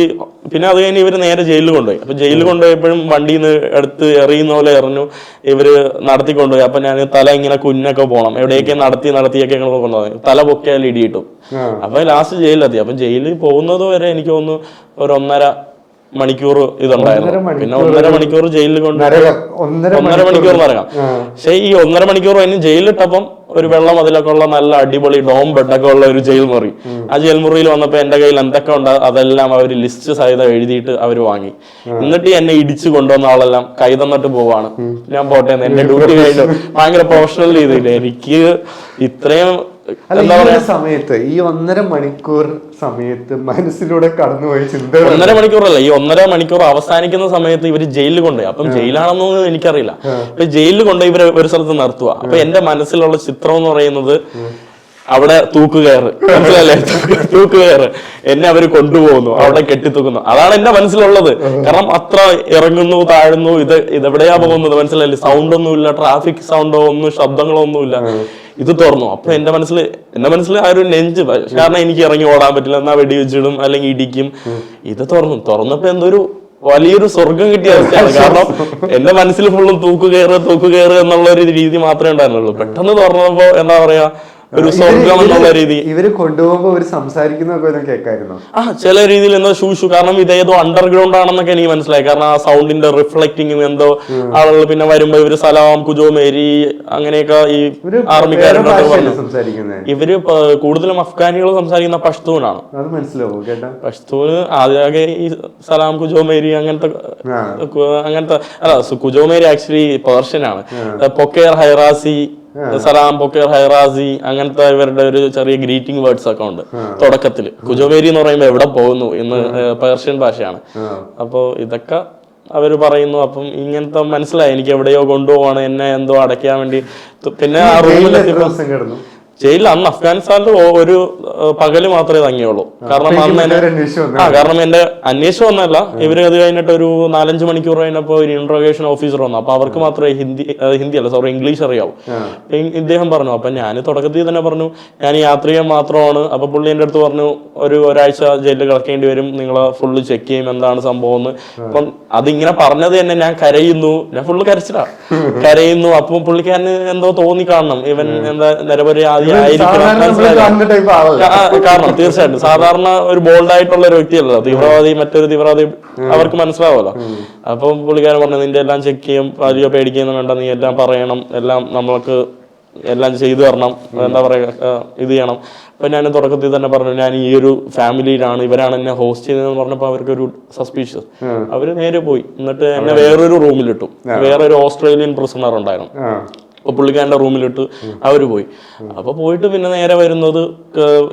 പിന്നെ അത് കഴിഞ്ഞ് ഇവർ നേരെ ജയിലിൽ കൊണ്ടുപോയി. അപ്പൊ ജയിലിൽ കൊണ്ടുപോയപ്പോഴും വണ്ടിയിൽ നിന്ന് എടുത്ത് എറിയുന്ന പോലെ എറിഞ്ഞു ഇവർ നടത്തി കൊണ്ടുപോയി അപ്പൊ ഞാൻ തല ഇങ്ങനെ കുഞ്ഞൊക്കെ പോണം. എവിടെയൊക്കെ നടത്തി നടത്തിയൊക്കെ ഞങ്ങൾ കൊണ്ടുപോയി. തല പൊക്കിയാൽ ഇടി കിട്ടും ആ. അപ്പൊ ലാസ്റ്റ് ജയിലിലെത്തി. അപ്പൊ ജയിലിൽ പോകുന്നത് വരെ എനിക്ക് തോന്നുന്നു ഒരു ഒന്നര മണിക്കൂർ ഇതുണ്ടായിരുന്നു. പിന്നെ ഒന്നര മണിക്കൂർ ജയിലിൽ കൊണ്ട് ഒന്നര മണിക്കൂർ. ആ. പക്ഷെ ഈ ഒന്നര മണിക്കൂർ കഴിഞ്ഞ് ജയിലിട്ടപ്പം ഒരു വെള്ളം അതിലൊക്കെ ഉള്ള നല്ല അടിപൊളി ഡോം ബെഡൊക്കെ ഉള്ള ഒരു ജയിൽ മുറി. ആ ജയിൽ മുറിയിൽ വന്നപ്പോ എന്റെ കയ്യിൽ എന്തൊക്കെ ഉണ്ട് അതെല്ലാം അവർ ലിസ്റ്റ് സഹിതം എഴുതിയിട്ട് അവർ വാങ്ങി. എന്നിട്ട് എന്നെ ഇടിച്ചു കൊണ്ടുവന്ന ആളെല്ലാം കൈ തന്നിട്ട് പോവാണ്. ഞാൻ പോട്ടെ. എന്റെ ഡ്യൂട്ടി കഴിഞ്ഞു. ഭയങ്കര പ്രൊഫഷണൽ രീതിയിൽ എനിക്ക് ഇത്രയും സമയത്ത് ഈ ഒന്നര മണിക്കൂർ സമയത്ത് മനസ്സിലൂടെ കടന്നുപോയി ചിന്ത ഒന്നര മണിക്കൂറല്ല ഈ ഒന്നര മണിക്കൂർ അവസാനിക്കുന്ന സമയത്ത് ഇവർ ജയിലിൽ കൊണ്ടുപോയി. അപ്പം ജയിലാണെന്നൊന്നും എനിക്കറിയില്ല. അപ്പൊ ജയിലിൽ കൊണ്ടുപോയി ഇവരെ ഒരു സ്ഥലത്ത് നിർത്തുക അപ്പൊ എന്റെ മനസ്സിലുള്ള ചിത്രം എന്ന് പറയുന്നത് അവിടെ തൂക്കുകയറ്. മനസ്സിലല്ലേ തൂക്കുകയറ്. എന്നെ അവർ കൊണ്ടുപോകുന്നു അവിടെ കെട്ടിത്തൂക്കുന്നു. അതാണ് എന്റെ മനസ്സിലുള്ളത്. കാരണം അത്ര ഇറങ്ങുന്നു താഴുന്നു ഇത് ഇതെവിടെയാ പോകുന്നത്? മനസ്സിലല്ലേ സൗണ്ട് ഒന്നുമില്ല ട്രാഫിക് സൗണ്ടോ ഒന്നും ശബ്ദങ്ങളോ ഒന്നുമില്ല ഇത് തുറന്നു. അപ്പൊ എന്റെ മനസ്സിൽ എന്റെ മനസ്സിൽ ആ ഒരു നെഞ്ച് കാരണം എനിക്ക് ഇറങ്ങി ഓടാൻ പറ്റില്ല എന്നാ വെടി വെച്ചിടും അല്ലെങ്കിൽ ഇടിക്കും. ഇത് തുറന്നു. തുറന്നപ്പോ എന്തൊരു വലിയൊരു സ്വർഗം കിട്ടിയ അവസ്ഥയാണ്. കാരണം എന്റെ മനസ്സിൽ ഫുള്ളും തൂക്കു കയറുക തൂക്കു കയറുക എന്നുള്ള ഒരു രീതി മാത്രമേ ഉണ്ടായിരുന്നുള്ളൂ. പെട്ടെന്ന് തുറന്നപ്പോ എന്താ പറയാ ഒരു സ്വർഗം എന്നുള്ള രീതി. ഇവർ കൊണ്ടുപോകുമ്പോ ഒരു സംസാരിക്കുന്നൊക്കെ കേൾക്കായിരുന്നു ആ ചില രീതിയിൽ എന്തോ ഷൂഷു കാരണം ഇതേതോ അണ്ടർഗ്രൗണ്ട് ആണെന്നൊക്കെ എനിക്ക് മനസ്സിലായി. കാരണം ആ സൗണ്ടിന്റെ റിഫ്ലക്റ്റിംഗ് എന്തോ ആളുകൾ പിന്നെ വരുമ്പോ ഇവർ സലാം കുജോ മേരി അങ്ങനെയൊക്കെ ഈ പറഞ്ഞു. ഇവർ കൂടുതലും അഫ്ഗാനികൾ സംസാരിക്കുന്ന പഷ്തൂനാണ്. അത് മനസ്സിലാവും കേട്ടാ. പഷ്തൂന് ആദ്യമൊക്കെ ഈ സലാം കുജോ മേരി അങ്ങനത്തെ അങ്ങനത്തെ അല്ല കുജോ മേരി ആക്ച്വലി പേർഷ്യൻ ആണ്. പൊക്കേർ ഹൈറാസി സലാം പൊക്കേർ ഹൈറാസി അങ്ങനത്തെ ഇവരുടെ ഒരു ചെറിയ ഗ്രീറ്റിംഗ് വേർഡ്സ് ഒക്കെ ഉണ്ട്. തുടക്കത്തിൽ. കുജോവേരി എന്ന് പറയുമ്പോൾ എവിടെ പോകുന്നു എന്ന് പേർഷ്യൻ ഭാഷയാണ്. അപ്പോൾ ഇതൊക്കെ അവർ പറയുന്നു. അപ്പം ഇങ്ങനത്തെ മനസ്സിലായി. എനിക്ക് എവിടെയോ കൊണ്ടുപോവാണ്. എന്നെ എന്തോ അടയ്ക്കാൻ വേണ്ടി. പിന്നെ ആ ജയിലിൽ ജയിലിൽ അന്ന് അഫ്ഗാനിസ്ഥാനിൽ ഒരു പകൽ മാത്രമേ തങ്ങിയുള്ളൂ. കാരണം അന്ന്. ആ കാരണം എന്റെ അന്വേഷണം ഒന്നല്ല ഇവർ അത് കഴിഞ്ഞിട്ട് ഒരു നാലഞ്ച് മണിക്കൂർ കഴിഞ്ഞപ്പോ ഒരു ഇന്റർവേഷൻ ഓഫീസർ വന്നു. അപ്പൊ അവർക്ക് മാത്രമേ ഹിന്ദി ഹിന്ദി അല്ല സോറി ഇംഗ്ലീഷ് അറിയാവൂ. ഇദ്ദേഹം പറഞ്ഞു അപ്പൊ ഞാൻ തുടക്കത്തിൽ തന്നെ പറഞ്ഞു ഞാൻ യാത്ര ചെയ്യാൻ മാത്രമാണ്. അപ്പൊ പുള്ളി എന്റെ അടുത്ത് പറഞ്ഞു ഒരു ഒരാഴ്ച ജയിലിൽ കിടക്കേണ്ടി വരും. നിങ്ങളെ ഫുള്ള് ചെക്ക് ചെയ്യും എന്താണ് സംഭവം എന്ന് അപ്പം അതിങ്ങനെ പറഞ്ഞത് തന്നെ ഞാൻ കരയുന്നു. ഞാൻ ഫുള്ള് കരച്ചിട്ടാ കരയുന്നു. അപ്പം പുള്ളിക്കാരന് എന്തോ തോന്നി കാണണം. ഇവൻ എന്താ നിരപരാധി കാരണം തീർച്ചയായിട്ടും. സാധാരണ ഒരു ബോൾഡ് ആയിട്ടുള്ള ഒരു വ്യക്തിയല്ലോ തീവ്രവാദി മറ്റൊരു തീവ്രവാദി അവർക്ക് മനസ്സിലാവുമല്ലോ. അപ്പം പുള്ളിക്കാരൻ പറഞ്ഞു നിന്റെ എല്ലാം ചെക്ക് ചെയ്യും വലിയ പേടിക്കൊന്നും വേണ്ട നീ എല്ലാം പറയണം എല്ലാം നമ്മൾക്ക് എല്ലാം ചെയ്തു തരണം എന്താ പറയുക ഇത് ചെയ്യണം. അപ്പൊ ഞാൻ തുടക്കത്തിൽ തന്നെ പറഞ്ഞു ഞാൻ ഈ ഒരു ഫാമിലിയിലാണ് ഇവരാണ് എന്നെ ഹോസ്റ്റ് ചെയ്തതെന്ന് പറഞ്ഞപ്പോ അവർക്കൊരു സസ്പീഷ്യസ് അവർ നേരെ പോയി. എന്നിട്ട് എന്നെ വേറൊരു റൂമിലിട്ടു വേറൊരു ഓസ്ട്രേലിയൻ പ്രിസണർ ഉണ്ടായിരുന്നു. ആ പുള്ളിക്കാരന്റെ പുള്ളിക്കാരന്റെ റൂമിലിട്ട്. അവർ പോയി. അപ്പോൾ പോയിട്ട് പിന്നെ നേരെ വരുന്നത്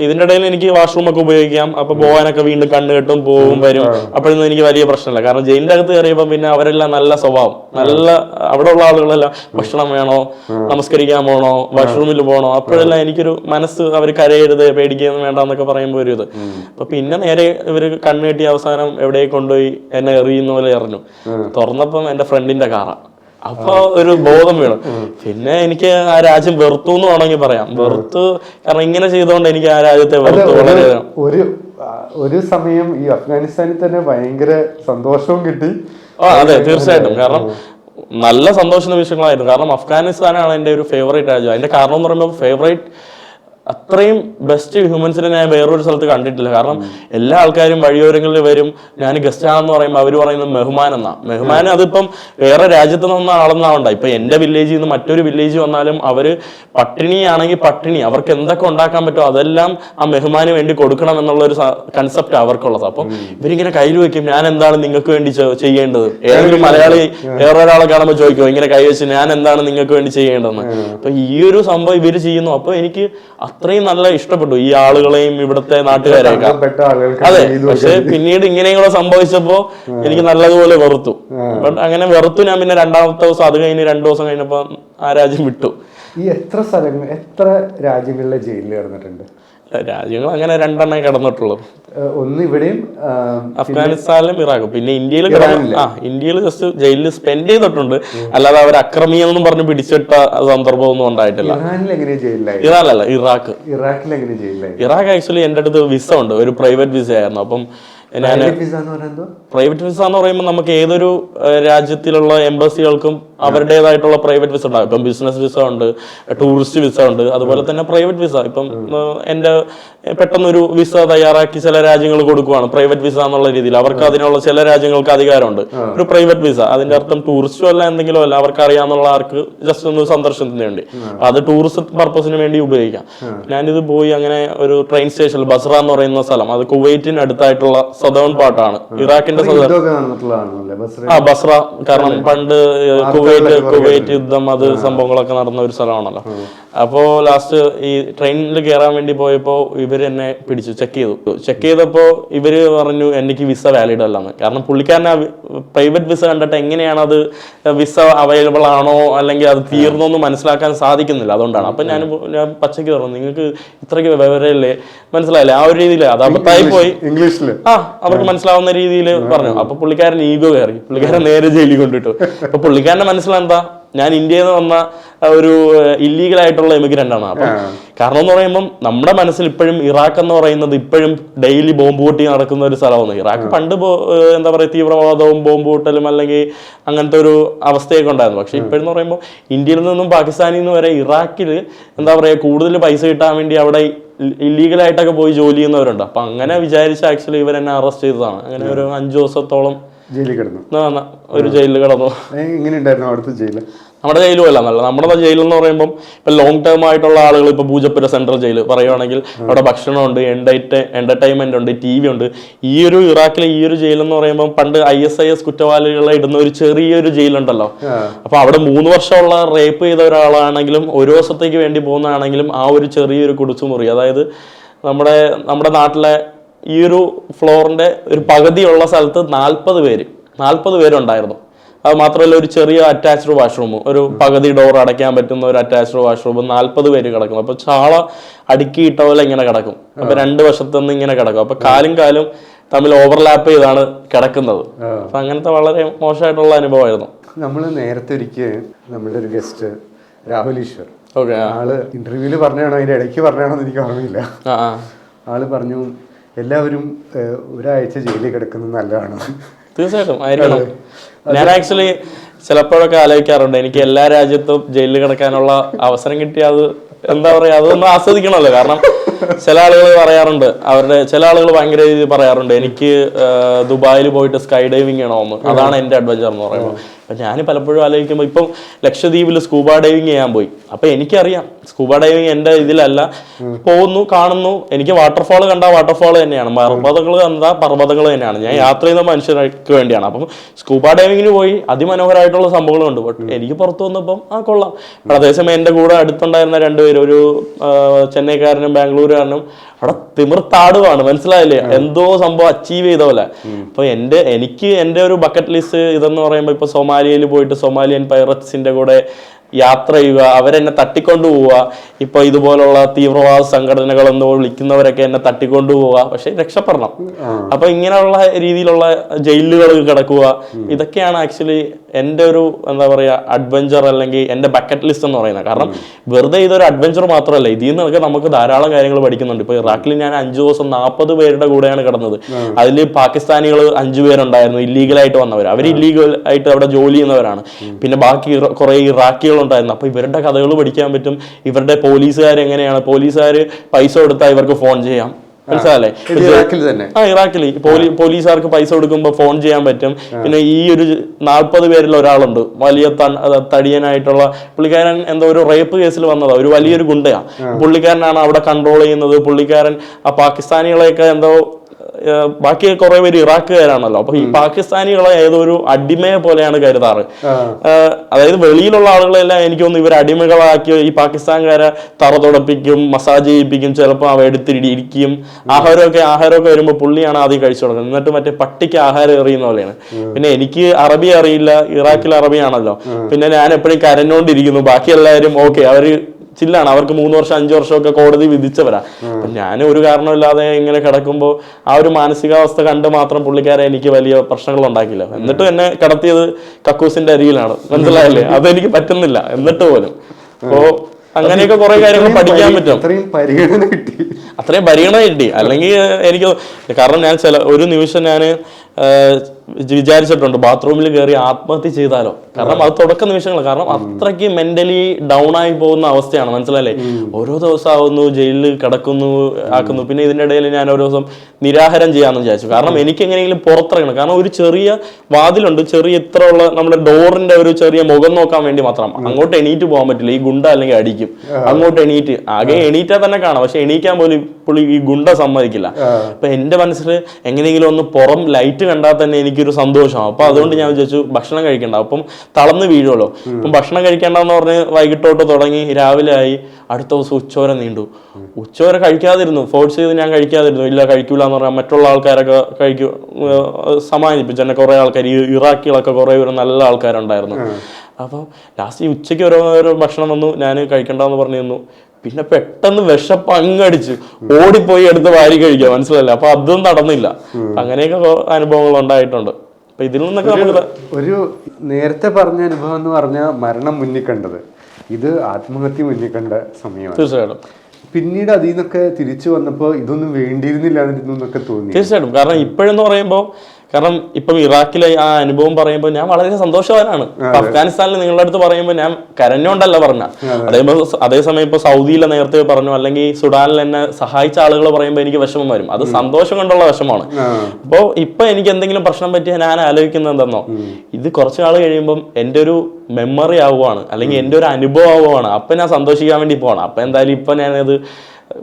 ഇതിന്റെ ഇതിന്റെ ഇടയിൽ എനിക്ക് വാഷ്റൂം ഒക്കെ ഉപയോഗിക്കാം. അപ്പോൾ പോകാനൊക്കെ വീണ്ടും കണ്ണ് കെട്ടും പോകും വരും. അപ്പോഴൊന്നും എനിക്ക് വലിയ പ്രശ്നമില്ല. കാരണം ജയിലിന്റെ അകത്ത് കയറിയപ്പോൾ പിന്നെ അവരെല്ലാം നല്ല സ്വഭാവം. നല്ല അവിടെ ഉള്ള ആളുകളെല്ലാം ഭക്ഷണം വേണോ നമസ്കരിക്കാൻ പോകണോ വാഷ്റൂമിൽ പോകണോ അപ്പോഴെല്ലാം എനിക്കൊരു മനസ്സ് അവർ കരയരുത് പേടിക്കുകയൊന്നും വേണ്ട എന്നൊക്കെ പറയുമ്പോൾ ഒരു ഇത്. അപ്പോൾ പിന്നെ നേരെ ഇവർ കണ്ണ് കെട്ടി അവസാനം എവിടെ കൊണ്ടുപോയി എന്നെ എറിയുന്ന പോലെ എറിഞ്ഞു. തുറന്നപ്പം എന്റെ ഫ്രണ്ടിന്റെ കാറാ. അപ്പൊ ഒരു ബോധം വീണു. പിന്നെ എനിക്ക് ആ രാജ്യം വെറുത്തു എന്ന് വേണമെങ്കിൽ പറയാം. വെറുത്തു കാരണം ഇങ്ങനെ ചെയ്തുകൊണ്ട് എനിക്ക് ആ രാജ്യത്തെ വെറുത്തു വളരെ ഒരു ഒരു സമയം ഈ അഫ്ഗാനിസ്ഥാനിൽ തന്നെ ഭയങ്കര സന്തോഷവും കിട്ടി. ആ അതെ തീർച്ചയായിട്ടും. കാരണം നല്ല സന്തോഷ നിമിഷങ്ങളായിരുന്നു കാരണം അഫ്ഗാനിസ്ഥാനാണ് എന്റെ ഒരു ഫേവറേറ്റ് രാജ്യം. അതിന്റെ കാരണം എന്ന് പറയുമ്പോൾ ഫേവറേറ്റ് അത്രയും ബെസ്റ്റ് ഹ്യൂമൻസിനെ ഞാൻ വേറൊരു സ്ഥലത്ത് കണ്ടിട്ടില്ല. കാരണം എല്ലാ ആൾക്കാരും വഴിയോരങ്ങളിൽ വരും. ഞാൻ ഗസ്റ്റ് ആണെന്ന് പറയുമ്പോൾ അവർ പറയുന്നത് മെഹ്മാൻ എന്നാ. മെഹ്മാൻ അതിപ്പം വേറെ രാജ്യത്ത് നിന്ന് ആളെന്നാവണ്ട. ഇപ്പൊ എന്റെ വില്ലേജിൽ നിന്ന് മറ്റൊരു വില്ലേജ് വന്നാലും അവർ പട്ടിണിയാണെങ്കിൽ പട്ടിണി. അവർക്ക് എന്തൊക്കെ ഉണ്ടാക്കാൻ പറ്റുമോ അതെല്ലാം ആ മെഹ്മാന് വേണ്ടി കൊടുക്കണം എന്നുള്ള ഒരു കൺസെപ്റ്റ് അവർക്കുള്ളത്. അപ്പം ഇവരിങ്ങനെ കയ്യിൽ വെക്കും. ഞാൻ എന്താണ് നിങ്ങൾക്ക് വേണ്ടി ചെയ്യേണ്ടത്? ഏതെങ്കിലും മലയാളി വേറൊരാളെ കാണുമ്പോൾ ചോദിക്കുമോ ഇങ്ങനെ കൈവച്ച് ഞാൻ എന്താണ് നിങ്ങൾക്ക് വേണ്ടി ചെയ്യേണ്ടതെന്ന്? അപ്പൊ ഈ ഒരു സംഭവം ഇവർ ചെയ്യുന്നു. അപ്പൊ എനിക്ക് അത്രയും നല്ല ഇഷ്ടപ്പെട്ടു ഈ ആളുകളെയും ഇവിടുത്തെ നാട്ടുകാരെയൊക്കെ. അതെ പക്ഷെ പിന്നീട് ഇങ്ങനെയുള്ള സംഭവിച്ചപ്പോ എനിക്ക് നല്ലതുപോലെ വെറുത്തു. ബട്ട് അങ്ങനെ വെറുത്തു ഞാൻ പിന്നെ രണ്ടാമത്തെ ദിവസം അത് കഴിഞ്ഞ് രണ്ടു ദിവസം കഴിഞ്ഞപ്പോ ആ രാജ്യം വിട്ടു. ഈ എത്ര സ്ഥലങ്ങൾ എത്ര രാജ്യങ്ങളിലെ ജയിലിൽ കിടന്നിട്ടുണ്ട്? രാജ്യങ്ങൾ അങ്ങനെ രണ്ടെണ്ണേ കിടന്നിട്ടുള്ളൂ. ഒന്ന് ഇവിടെയും അഫ്ഗാനിസ്ഥാനിലും ഇറാഖും. പിന്നെ ഇന്ത്യയിൽ ആ ഇന്ത്യയിൽ ജസ്റ്റ് ജയിലിൽ സ്പെൻഡ് ചെയ്തിട്ടുണ്ട്. അല്ലാതെ അവർ അക്രമിയെന്നും പറഞ്ഞ് പിടിച്ചിട്ട സന്ദർഭമൊന്നും ഉണ്ടായിട്ടില്ല. ഇറാനിൽ എങ്ങനെയാ ജയിലിലായി ഇറാനല്ല ഇറാഖ്. ഇറാഖ് ആക്ച്വലി എന്റെ അടുത്ത് വിസ ഉണ്ട്. ഒരു പ്രൈവറ്റ് വിസ ആയിരുന്നു. അപ്പം ഞാൻ പ്രൈവറ്റ് വിസ എന്ന് പറയുമ്പോൾ നമുക്ക് ഏതൊരു രാജ്യത്തിലുള്ള എംബസികൾക്കും അവരുടേതായിട്ടുള്ള പ്രൈവറ്റ് വിസ ഉണ്ടാകും ഇപ്പം ബിസിനസ് വിസ ഉണ്ട് ടൂറിസ്റ്റ് വിസ ഉണ്ട് അതുപോലെ തന്നെ പ്രൈവറ്റ് വിസ ഇപ്പം എന്റെ എന്റെ പെട്ടെന്നൊരു വിസ തയ്യാറാക്കി ചില രാജ്യങ്ങൾ കൊടുക്കുവാണ്. പ്രൈവറ്റ് വിസ എന്നുള്ള രീതിയിൽ. അവർക്ക് അതിനുള്ള ചില രാജ്യങ്ങൾക്ക് അധികാരമുണ്ട്. ഒരു പ്രൈവറ്റ് വിസ അതിന്റെ അർത്ഥം ടൂറിസ്റ്റോ അല്ല എന്തെങ്കിലും അല്ല അവർക്ക് അറിയാന്നുള്ള ആർക്ക് ജസ്റ്റ് ഒന്ന് സന്ദർശനത്തിന് വേണ്ടി. അത് ടൂറിസ്റ്റ് പർപ്പസിന് വേണ്ടി ഉപയോഗിക്കാം. ഞാനിത് പോയി അങ്ങനെ ഒരു ട്രെയിൻ സ്റ്റേഷനിൽ ബസ്റ എന്ന് പറയുന്ന സ്ഥലം. അത് കുവൈറ്റിന് അടുത്തായിട്ടുള്ള സദേൺ പാട്ടാണ് ഇറാഖിന്റെ സദേൺ ആ ബസ്ര. കാരണം പണ്ട് കുവൈറ്റ് കുവൈറ്റ് യുദ്ധം അത് സംഭവങ്ങളൊക്കെ നടന്ന ഒരു സ്ഥലമാണല്ലോ. അപ്പോ ലാസ്റ്റ് ഈ ട്രെയിനിൽ കയറാൻ വേണ്ടി പോയപ്പോ ഇവർ എന്നെ പിടിച്ചു ചെക്ക് ചെയ്തു. ചെക്ക് ചെയ്തപ്പോ ഇവർ പറഞ്ഞു എനിക്ക് വിസ വാലിഡ് അല്ലെന്ന്. കാരണം പുള്ളിക്കാരൻ പ്രൈവറ്റ് വിസ കണ്ടിട്ട് എങ്ങനെയാണ് അത് വിസ അവൈലബിൾ ആണോ അല്ലെങ്കിൽ അത് തീർന്നോ എന്ന് മനസ്സിലാക്കാൻ സാധിക്കുന്നില്ല. അതുകൊണ്ടാണ്. അപ്പൊ ഞാൻ ഞാൻ പച്ചയ്ക്ക് പറഞ്ഞു നിങ്ങൾക്ക് ഇത്രയ്ക്ക് വിവരമില്ലേ? മനസ്സിലായില്ലേ? ആ ഒരു രീതിയിൽ അത് അബദ്ധമായി പോയി. ഇംഗ്ലീഷിൽ ആ അവർക്ക് മനസ്സിലാവുന്ന രീതിയിൽ പറഞ്ഞു. അപ്പൊ പുള്ളിക്കാരൻ ഈഗോ കയറി. പുള്ളിക്കാരൻ നേരെ ജയിലിൽ കൊണ്ടിട്ടു. അപ്പൊ പുള്ളിക്കാരന്റെ മനസ്സിലെന്താ ഞാൻ ഇന്ത്യയിൽ നിന്ന് വന്ന ഒരു ഇല്ലീഗൽ ആയിട്ടുള്ള എമിഗ്രന്റ് ആണ്. അപ്പം കാരണം എന്ന് പറയുമ്പം നമ്മുടെ മനസ്സിൽ ഇപ്പോഴും ഇറാഖ് എന്ന് പറയുന്നത് ഇപ്പോഴും ഡെയിലി ബോംബ് പൊട്ടി നടക്കുന്ന ഒരു സ്ഥലമാണ്. ഇറാഖ് പണ്ട് എന്താ പറയുക തീവ്രവാദവും ബോംബ് പൊട്ടലും അല്ലെങ്കിൽ അങ്ങനത്തെ ഒരു അവസ്ഥയൊക്കെ ഉണ്ടായിരുന്നു. പക്ഷേ ഇപ്പോഴെന്ന് പറയുമ്പോൾ ഇന്ത്യയിൽ നിന്നും പാകിസ്ഥാനിൽ നിന്ന് വരെ ഇറാഖിൽ എന്താ പറയുക കൂടുതൽ പൈസ കിട്ടാൻ വേണ്ടി അവിടെ ഇല്ലീഗലായിട്ടൊക്കെ പോയി ജോലി ചെയ്യുന്നവരുണ്ട്. അപ്പൊ അങ്ങനെ വിചാരിച്ച് ആക്ച്വലി ഇവരെന്നെ അറസ്റ്റ് ചെയ്തതാണ്. അങ്ങനെ ഒരു അഞ്ചു ദിവസത്തോളം ജയിലിൽ കിടന്നു. ഒരു ജയിലിൽ കിടന്നു. എങ്ങനെ ഉണ്ടായിരുന്നു അവിടുത്തെ ജയിൽ? നമ്മുടെ ജയിലും അല്ല നല്ല നമ്മുടെ ജയിൽ എന്ന് പറയുമ്പോൾ ഇപ്പൊ ലോങ് ടേം ആയിട്ടുള്ള ആളുകൾ ഇപ്പൊ പൂജപ്പുര സെൻട്രൽ ജയിൽ പറയുവാണെങ്കിൽ അവിടെ ഭക്ഷണമുണ്ട് എൻഡൈറ്റ് എന്റർടൈൻമെന്റ് ഉണ്ട് ടി വി ഉണ്ട്. ഈ ഒരു ഇറാഖിലെ ഈ ഒരു ജയിൽ എന്ന് പറയുമ്പോൾ പണ്ട് ഐ എസ് ഐ എസ് കുറ്റവാളികളെ ഇടുന്ന ഒരു ചെറിയൊരു ജയിലുണ്ടല്ലോ. അപ്പൊ അവിടെ മൂന്ന് വർഷമുള്ള റേപ്പ് ചെയ്ത ഒരാളാണെങ്കിലും ഒരു ദിവസത്തേക്ക് വേണ്ടി പോകുന്നതാണെങ്കിലും ആ ഒരു ചെറിയൊരു കുടിച്ചുമുറി. അതായത് നമ്മുടെ നമ്മുടെ നാട്ടിലെ ഈ ഒരു ഫ്ലോറിന്റെ ഒരു പകുതിയുള്ള സ്ഥലത്ത് നാൽപ്പത് പേര് നാൽപ്പത് പേരുണ്ടായിരുന്നു. അത് മാത്രമല്ല ഒരു ചെറിയ അറ്റാച്ച്ഡ് വാഷ്റൂം ഒരു പകുതി ഡോർ അടയ്ക്കാൻ പറ്റുന്ന ഒരു അറ്റാച്ച്ഡ് വാഷ്റൂം നാൽപ്പത് പേര് കിടക്കും അപ്പൊ ചാള അടുക്കിയിട്ട പോലെ ഇങ്ങനെ കിടക്കും. അപ്പൊ രണ്ട് വശത്തുനിന്ന് ഇങ്ങനെ കിടക്കും. അപ്പൊ കാലും കാലും തമ്മിൽ ഓവർലാപ്പ് ചെയ്താണ് കിടക്കുന്നത്. അപ്പൊ അങ്ങനത്തെ വളരെ മോശമായിട്ടുള്ള അനുഭവമായിരുന്നു. നമ്മൾ നേരത്തെ ഒരിക്കൽ നമ്മുടെ ഒരു ഗസ്റ്റ് രാഹുൽ ഈശ്വർ. ഓക്കെ ആൾ ഇന്റർവ്യൂൽ പറഞ്ഞാണോ അതിന്റെ ഇടയ്ക്ക് പറഞ്ഞാണോ എന്ന് എനിക്ക് ഓർമ്മയില്ല. ആൾ പറഞ്ഞു എല്ലാവരും ഒരാഴ്ച ജയിലിൽ കിടക്കുന്നത് നല്ലതാണ്. തീർച്ചയായിട്ടും ആയിരിക്കണം. ഞാൻ ആക്ച്വലി ചിലപ്പോഴൊക്കെ ആലോചിക്കാറുണ്ട് എനിക്ക് എല്ലാ രാജ്യത്തും ജയിലിൽ കിടക്കാനുള്ള അവസരം കിട്ടിയാൽ അത് എന്താ പറയാ അതൊന്നും ആസ്വദിക്കണമല്ലോ. കാരണം ചില ആളുകൾ പറയാറുണ്ട് അവരുടെ ചില ആളുകൾ ഭയങ്കര രീതിയിൽ പറയാറുണ്ട് എനിക്ക് ദുബായിൽ പോയിട്ട് സ്കൈ ഡൈവിങ് ചെയ്യണമെന്ന് അതാണ് എന്റെ അഡ്വഞ്ചർ എന്ന് പറയുന്നത്. അപ്പൊ ഞാൻ പലപ്പോഴും ആലോചിക്കുമ്പോൾ ഇപ്പം ലക്ഷദ്വീപിൽ സ്കൂബ ഡൈവിങ് ചെയ്യാൻ പോയി. അപ്പൊ എനിക്കറിയാം. സ്കൂബ ഡൈവിങ് എന്റെ ഇതിലല്ല. പോകുന്നു കാണുന്നു. എനിക്ക് വാട്ടർഫാൾ കണ്ട വാട്ടർഫാൾ തന്നെയാണ്. പർവതങ്ങൾ കണ്ട പർവതങ്ങൾ തന്നെയാണ്. ഞാൻ യാത്ര ചെയ്യുന്ന മനുഷ്യർക്ക് വേണ്ടിയാണ്. അപ്പം സ്കൂബ ഡൈവിങ്ങിന് പോയി അതിമനോഹരമായിട്ടുള്ള സംഭവങ്ങളുണ്ട് ബട്ട് എനിക്ക് പുറത്തു വന്നപ്പം ആ കൊള്ളാം. പ്രദേശം എന്റെ കൂടെ അടുത്തുണ്ടായിരുന്ന രണ്ടുപേരും ഒരു ചെന്നൈക്കാരനും ബാംഗ്ലൂരുകാരനും അവിടെ തിമിർത്താടുവാണ്. മനസ്സിലായില്ലേ? എന്തോ സംഭവം അച്ചീവ് ചെയ്ത പോലെ. അപ്പൊ എന്റെ എനിക്ക് എന്റെ ഒരു ബക്കറ്റ് ലിസ്റ്റ് ഇതെന്ന് പറയുമ്പോൾ ഇപ്പൊ സൊമാലിയയിൽ പോയിട്ട് സൊമാലിയൻ പൈററ്റ്സിന്റെ കൂടെ യാത്ര ചെയ്യുക അവരെന്നെ തട്ടിക്കൊണ്ടു പോവുക ഇപ്പൊ ഇതുപോലുള്ള തീവ്രവാദ സംഘടനകൾ എന്ന് വിളിക്കുന്നവരൊക്കെ എന്നെ തട്ടിക്കൊണ്ടു പോവുക പക്ഷെ രക്ഷപ്പെടണം. അപ്പൊ ഇങ്ങനെയുള്ള രീതിയിലുള്ള ജയിലുകൾ കിടക്കുക ഇതൊക്കെയാണ് ആക്ച്വലി എന്റെ ഒരു എന്താ പറയാ അഡ്വഞ്ചർ അല്ലെങ്കിൽ എന്റെ ബക്കറ്റ് ലിസ്റ്റ് എന്ന് പറയുന്നത്. കാരണം വെറുതെ ഇതൊരു അഡ്വഞ്ചർ മാത്രമല്ല ഇതിൽ നിന്നൊക്കെ നമുക്ക് ധാരാളം കാര്യങ്ങൾ പഠിക്കുന്നുണ്ട്. ഇപ്പൊ ഇറാഖിൽ ഞാൻ അഞ്ചു ദിവസം നാൽപ്പത് പേരുടെ കൂടെയാണ് കിടന്നത്. അതിൽ പാകിസ്ഥാനികൾ അഞ്ചു പേരുണ്ടായിരുന്നു ഇല്ലീഗലായിട്ട് വന്നവർ അവർ ഇല്ലീഗൽ ആയിട്ട് അവിടെ ജോലി ചെയ്യുന്നവരാണ്. പിന്നെ ബാക്കി കുറെ ഇറാഖികൾ ഉണ്ടായിരുന്നു അപ്പോൾ ഇവരുടെ കഥകൾ പഠിക്കാൻ പറ്റും. ഇവരുടെ പോലീസുകാർ എങ്ങനെയാണ്? പോലീസുകാർ പൈസ കൊടുത്താൽ ഇവർക്ക് ഫോൺ ചെയ്യാം. മനസ്സിലല്ലേ തന്നെ. ആ ഇറാഖിൽ പോലീ പോലീസുകാർക്ക് പൈസ കൊടുക്കുമ്പോൾ ഫോൺ ചെയ്യാൻ പറ്റും. പിന്നെ ഈ ഒരു നാൽപ്പത് പേരിൽ ഒരാളുണ്ട്. വലിയ തടിയനായിട്ടുള്ള പുള്ളിക്കാരൻ എന്തോ ഒരു റേപ്പ് കേസിൽ വന്നതാ. ഒരു വലിയൊരു ഗുണ്ടയാ. പുള്ളിക്കാരനാണ് അവിടെ കൺട്രോൾ ചെയ്യുന്നത്. പുള്ളിക്കാരൻ ആ പാകിസ്ഥാനികളെയൊക്കെ എന്തോ ബാക്കി കുറെ പേര് ഇറാഖുകാരാണല്ലോ. അപ്പൊ ഈ പാകിസ്ഥാനികളെ ഏതൊരു ഒരു അടിമയെ പോലെയാണ് കരുതാറ്. അതായത് വെളിയിലുള്ള ആളുകളെല്ലാം എനിക്ക് തോന്നുന്നു ഇവർ അടിമകളാക്കി ഈ പാകിസ്ഥാൻകാരെ തറ തുടപ്പിക്കും മസാജ് ചെയ്യിപ്പിക്കും ചിലപ്പോൾ അവ എടുത്തിരിക്കും. ആഹാരമൊക്കെ ആഹാരമൊക്കെ വരുമ്പോൾ പുള്ളിയാണ് ആദ്യം കഴിച്ചു തുടങ്ങുന്നത് എന്നിട്ട് മറ്റേ പട്ടിക്ക് ആഹാരം എറിയുന്ന പോലെയാണ്. പിന്നെ എനിക്ക് അറബി അറിയില്ല ഇറാഖിൽ അറബിയാണല്ലോ. പിന്നെ ഞാൻ എപ്പോഴും കരഞ്ഞോണ്ടിരിക്കുന്നു. ബാക്കി എല്ലാവരും ഓക്കെ അവർ ചില്ലാണ്. അവർക്ക് മൂന്ന് വർഷം അഞ്ചു വർഷമൊക്കെ കോടതി വിധിച്ചവരാ. അപ്പൊ ഞാൻ ഒരു കാരണമില്ലാതെ ഇങ്ങനെ കിടക്കുമ്പോൾ ആ ഒരു മാനസികാവസ്ഥ കണ്ട് മാത്രം പുള്ളിക്കാരെ എനിക്ക് വലിയ പ്രശ്നങ്ങൾ ഉണ്ടാക്കില്ല എന്നിട്ടും എന്നെ കടത്തിയത് കക്കൂസിന്റെ അരിയിലാണ് മനസ്സിലായല്ലേ? അതെനിക്ക് പറ്റുന്നില്ല. എന്നിട്ട് പോലും. അപ്പോ അങ്ങനെയൊക്കെ കുറെ കാര്യങ്ങൾ പഠിക്കാൻ പറ്റും. ഇത്രയും പരിഗണന കിട്ടി. അത്രയും പരിഗണന കിട്ടി. അല്ലെങ്കിൽ എനിക്ക് കാരണം ഞാൻ ചില ഒരു നിമിഷം ഞാൻ വിചാരിച്ചിട്ടുണ്ട്. ബാത്റൂമിൽ കയറി ആത്മഹത്യ ചെയ്താലോ? കാരണം അത് തുടക്ക നിമിഷങ്ങൾ. കാരണം അത്രയ്ക്ക് മെന്റലി ഡൗൺ ആയി പോകുന്ന അവസ്ഥയാണ്. മനസ്സിലല്ലേ ഓരോ ദിവസം ആവുന്നു ജയിലിൽ കിടക്കുന്നു ആക്കുന്നു. പിന്നെ ഇതിന്റെ ഇടയിൽ ഞാൻ ഓരോ ദിവസം നിരാഹാരം ചെയ്യാമെന്ന് വിചാരിച്ചു. കാരണം എനിക്ക് എങ്ങനെയെങ്കിലും പുറത്തിറങ്ങണം. കാരണം ഒരു ചെറിയ വാതിലുണ്ട്. ചെറിയ ഇത്ര ഉള്ള നമ്മുടെ ഡോറിന്റെ ഒരു ചെറിയ മുഖം നോക്കാൻ വേണ്ടി മാത്രം. അങ്ങോട്ട് എണീറ്റ് പോകാൻ പറ്റില്ല. ഈ ഗുണ്ട അല്ലെങ്കിൽ അടിക്കും. അങ്ങോട്ട് എണീറ്റ്. ആകെ എണീറ്റാ തന്നെ കാണാം. പക്ഷെ എണീക്കാൻ പോലും ഇപ്പോൾ ഈ ഗുണ്ട സമ്മതിക്കില്ല. അപ്പൊ എന്റെ മനസ്സിൽ എങ്ങനെയെങ്കിലും ഒന്ന് പുറം ലൈറ്റ് കണ്ടാൽ തന്നെ എനിക്കൊരു സന്തോഷമാണ്. അപ്പൊ അതുകൊണ്ട് ഞാൻ വിചാരിച്ചു ഭക്ഷണം കഴിക്കണ്ട. അപ്പം തളർന്ന് വീഴുമല്ലോ അപ്പം ഭക്ഷണം കഴിക്കേണ്ടെന്ന് പറഞ്ഞ് വൈകിട്ടോട്ട് തുടങ്ങി രാവിലെ ആയി അടുത്ത ദിവസം ഉച്ചവരെ നീണ്ടു. ഉച്ചവരെ കഴിക്കാതിരുന്നു. ഫോഴ്സ് ചെയ്ത് ഞാൻ കഴിക്കാതിരുന്നു. ഇല്ല കഴിക്കൂല എന്ന് പറഞ്ഞാൽ മറ്റുള്ള ആൾക്കാരൊക്കെ കഴിക്കൂ സമാനിപ്പിച്ചു. എന്നെ കുറെ ആൾക്കാർ ഈ ഇറാഖികളൊക്കെ കുറെ ഒരു നല്ല ആൾക്കാരുണ്ടായിരുന്നു. അപ്പോൾ ലാസ്റ്റ് ഈ ഉച്ചയ്ക്ക് ഓരോ ഓരോ ഭക്ഷണം വന്നു. ഞാൻ കഴിക്കണ്ടെന്ന് പറഞ്ഞു തന്നു പിന്നെ പെട്ടെന്ന് വിശപ്പ് അങ്ങടിച്ച്. ഓടിപ്പോയി എടുത്ത് വാരി കഴിക്കുക. മനസ്സിലല്ല അപ്പൊ അതും നടന്നില്ല. അങ്ങനെയൊക്കെ അനുഭവങ്ങൾ ഉണ്ടായിട്ടുണ്ട്. അപ്പൊ ഇതിൽ നിന്നൊക്കെ നമ്മൾ ഒരു നേരത്തെ പറഞ്ഞ അനുഭവം എന്ന് പറഞ്ഞാൽ മരണം മുന്നിൽ കണ്ടത്. ഇത് ആത്മഹത്യ മുന്നിൽ കണ്ട സമയമാണ്. തീർച്ചയായിട്ടും. പിന്നീട് അതിൽ നിന്നൊക്കെ തിരിച്ചു വന്നപ്പോൾ ഇതൊന്നും വേണ്ടിയിരുന്നില്ല എന്നൊക്കെ തോന്നി. തീർച്ചയായിട്ടും. കാരണം ഇപ്പോഴെന്ന് പറയുമ്പോൾ കാരണം ഇപ്പം ഇറാഖിലെ ആ അനുഭവം പറയുമ്പോൾ ഞാൻ വളരെ സന്തോഷവാനാണ്. അഫ്ഗാനിസ്ഥാനിൽ നിങ്ങളുടെ അടുത്ത് പറയുമ്പോൾ ഞാൻ കരഞ്ഞോണ്ടല്ല പറഞ്ഞ. അതേപോലെ അതേസമയം ഇപ്പൊ സൗദിയിലെ നേരത്തെ പറഞ്ഞു അല്ലെങ്കിൽ സുഡാനിൽ എന്നെ സഹായിച്ച ആളുകൾ പറയുമ്പോൾ എനിക്ക് വിഷമം വരും. അത് സന്തോഷം കൊണ്ടുള്ള വിഷമമാണ്. അപ്പോ അപ്പോൾ ഇപ്പൊ എനിക്ക് എന്തെങ്കിലും പ്രശ്നം പറ്റിയാൽ ഞാൻ ആലോചിക്കുന്നത് എന്തെന്നോ? ഇത് കുറച്ച് നാൾ കഴിയുമ്പോൾ എന്റെ ഒരു മെമ്മറി ആവുകയാണ് അല്ലെങ്കിൽ എന്റെ ഒരു അനുഭവം ആവുകയാണ് അപ്പൊ ഞാൻ സന്തോഷിക്കാൻ വേണ്ടി പോവാണ്. അപ്പൊ എന്തായാലും ഇപ്പൊ ഞാനത്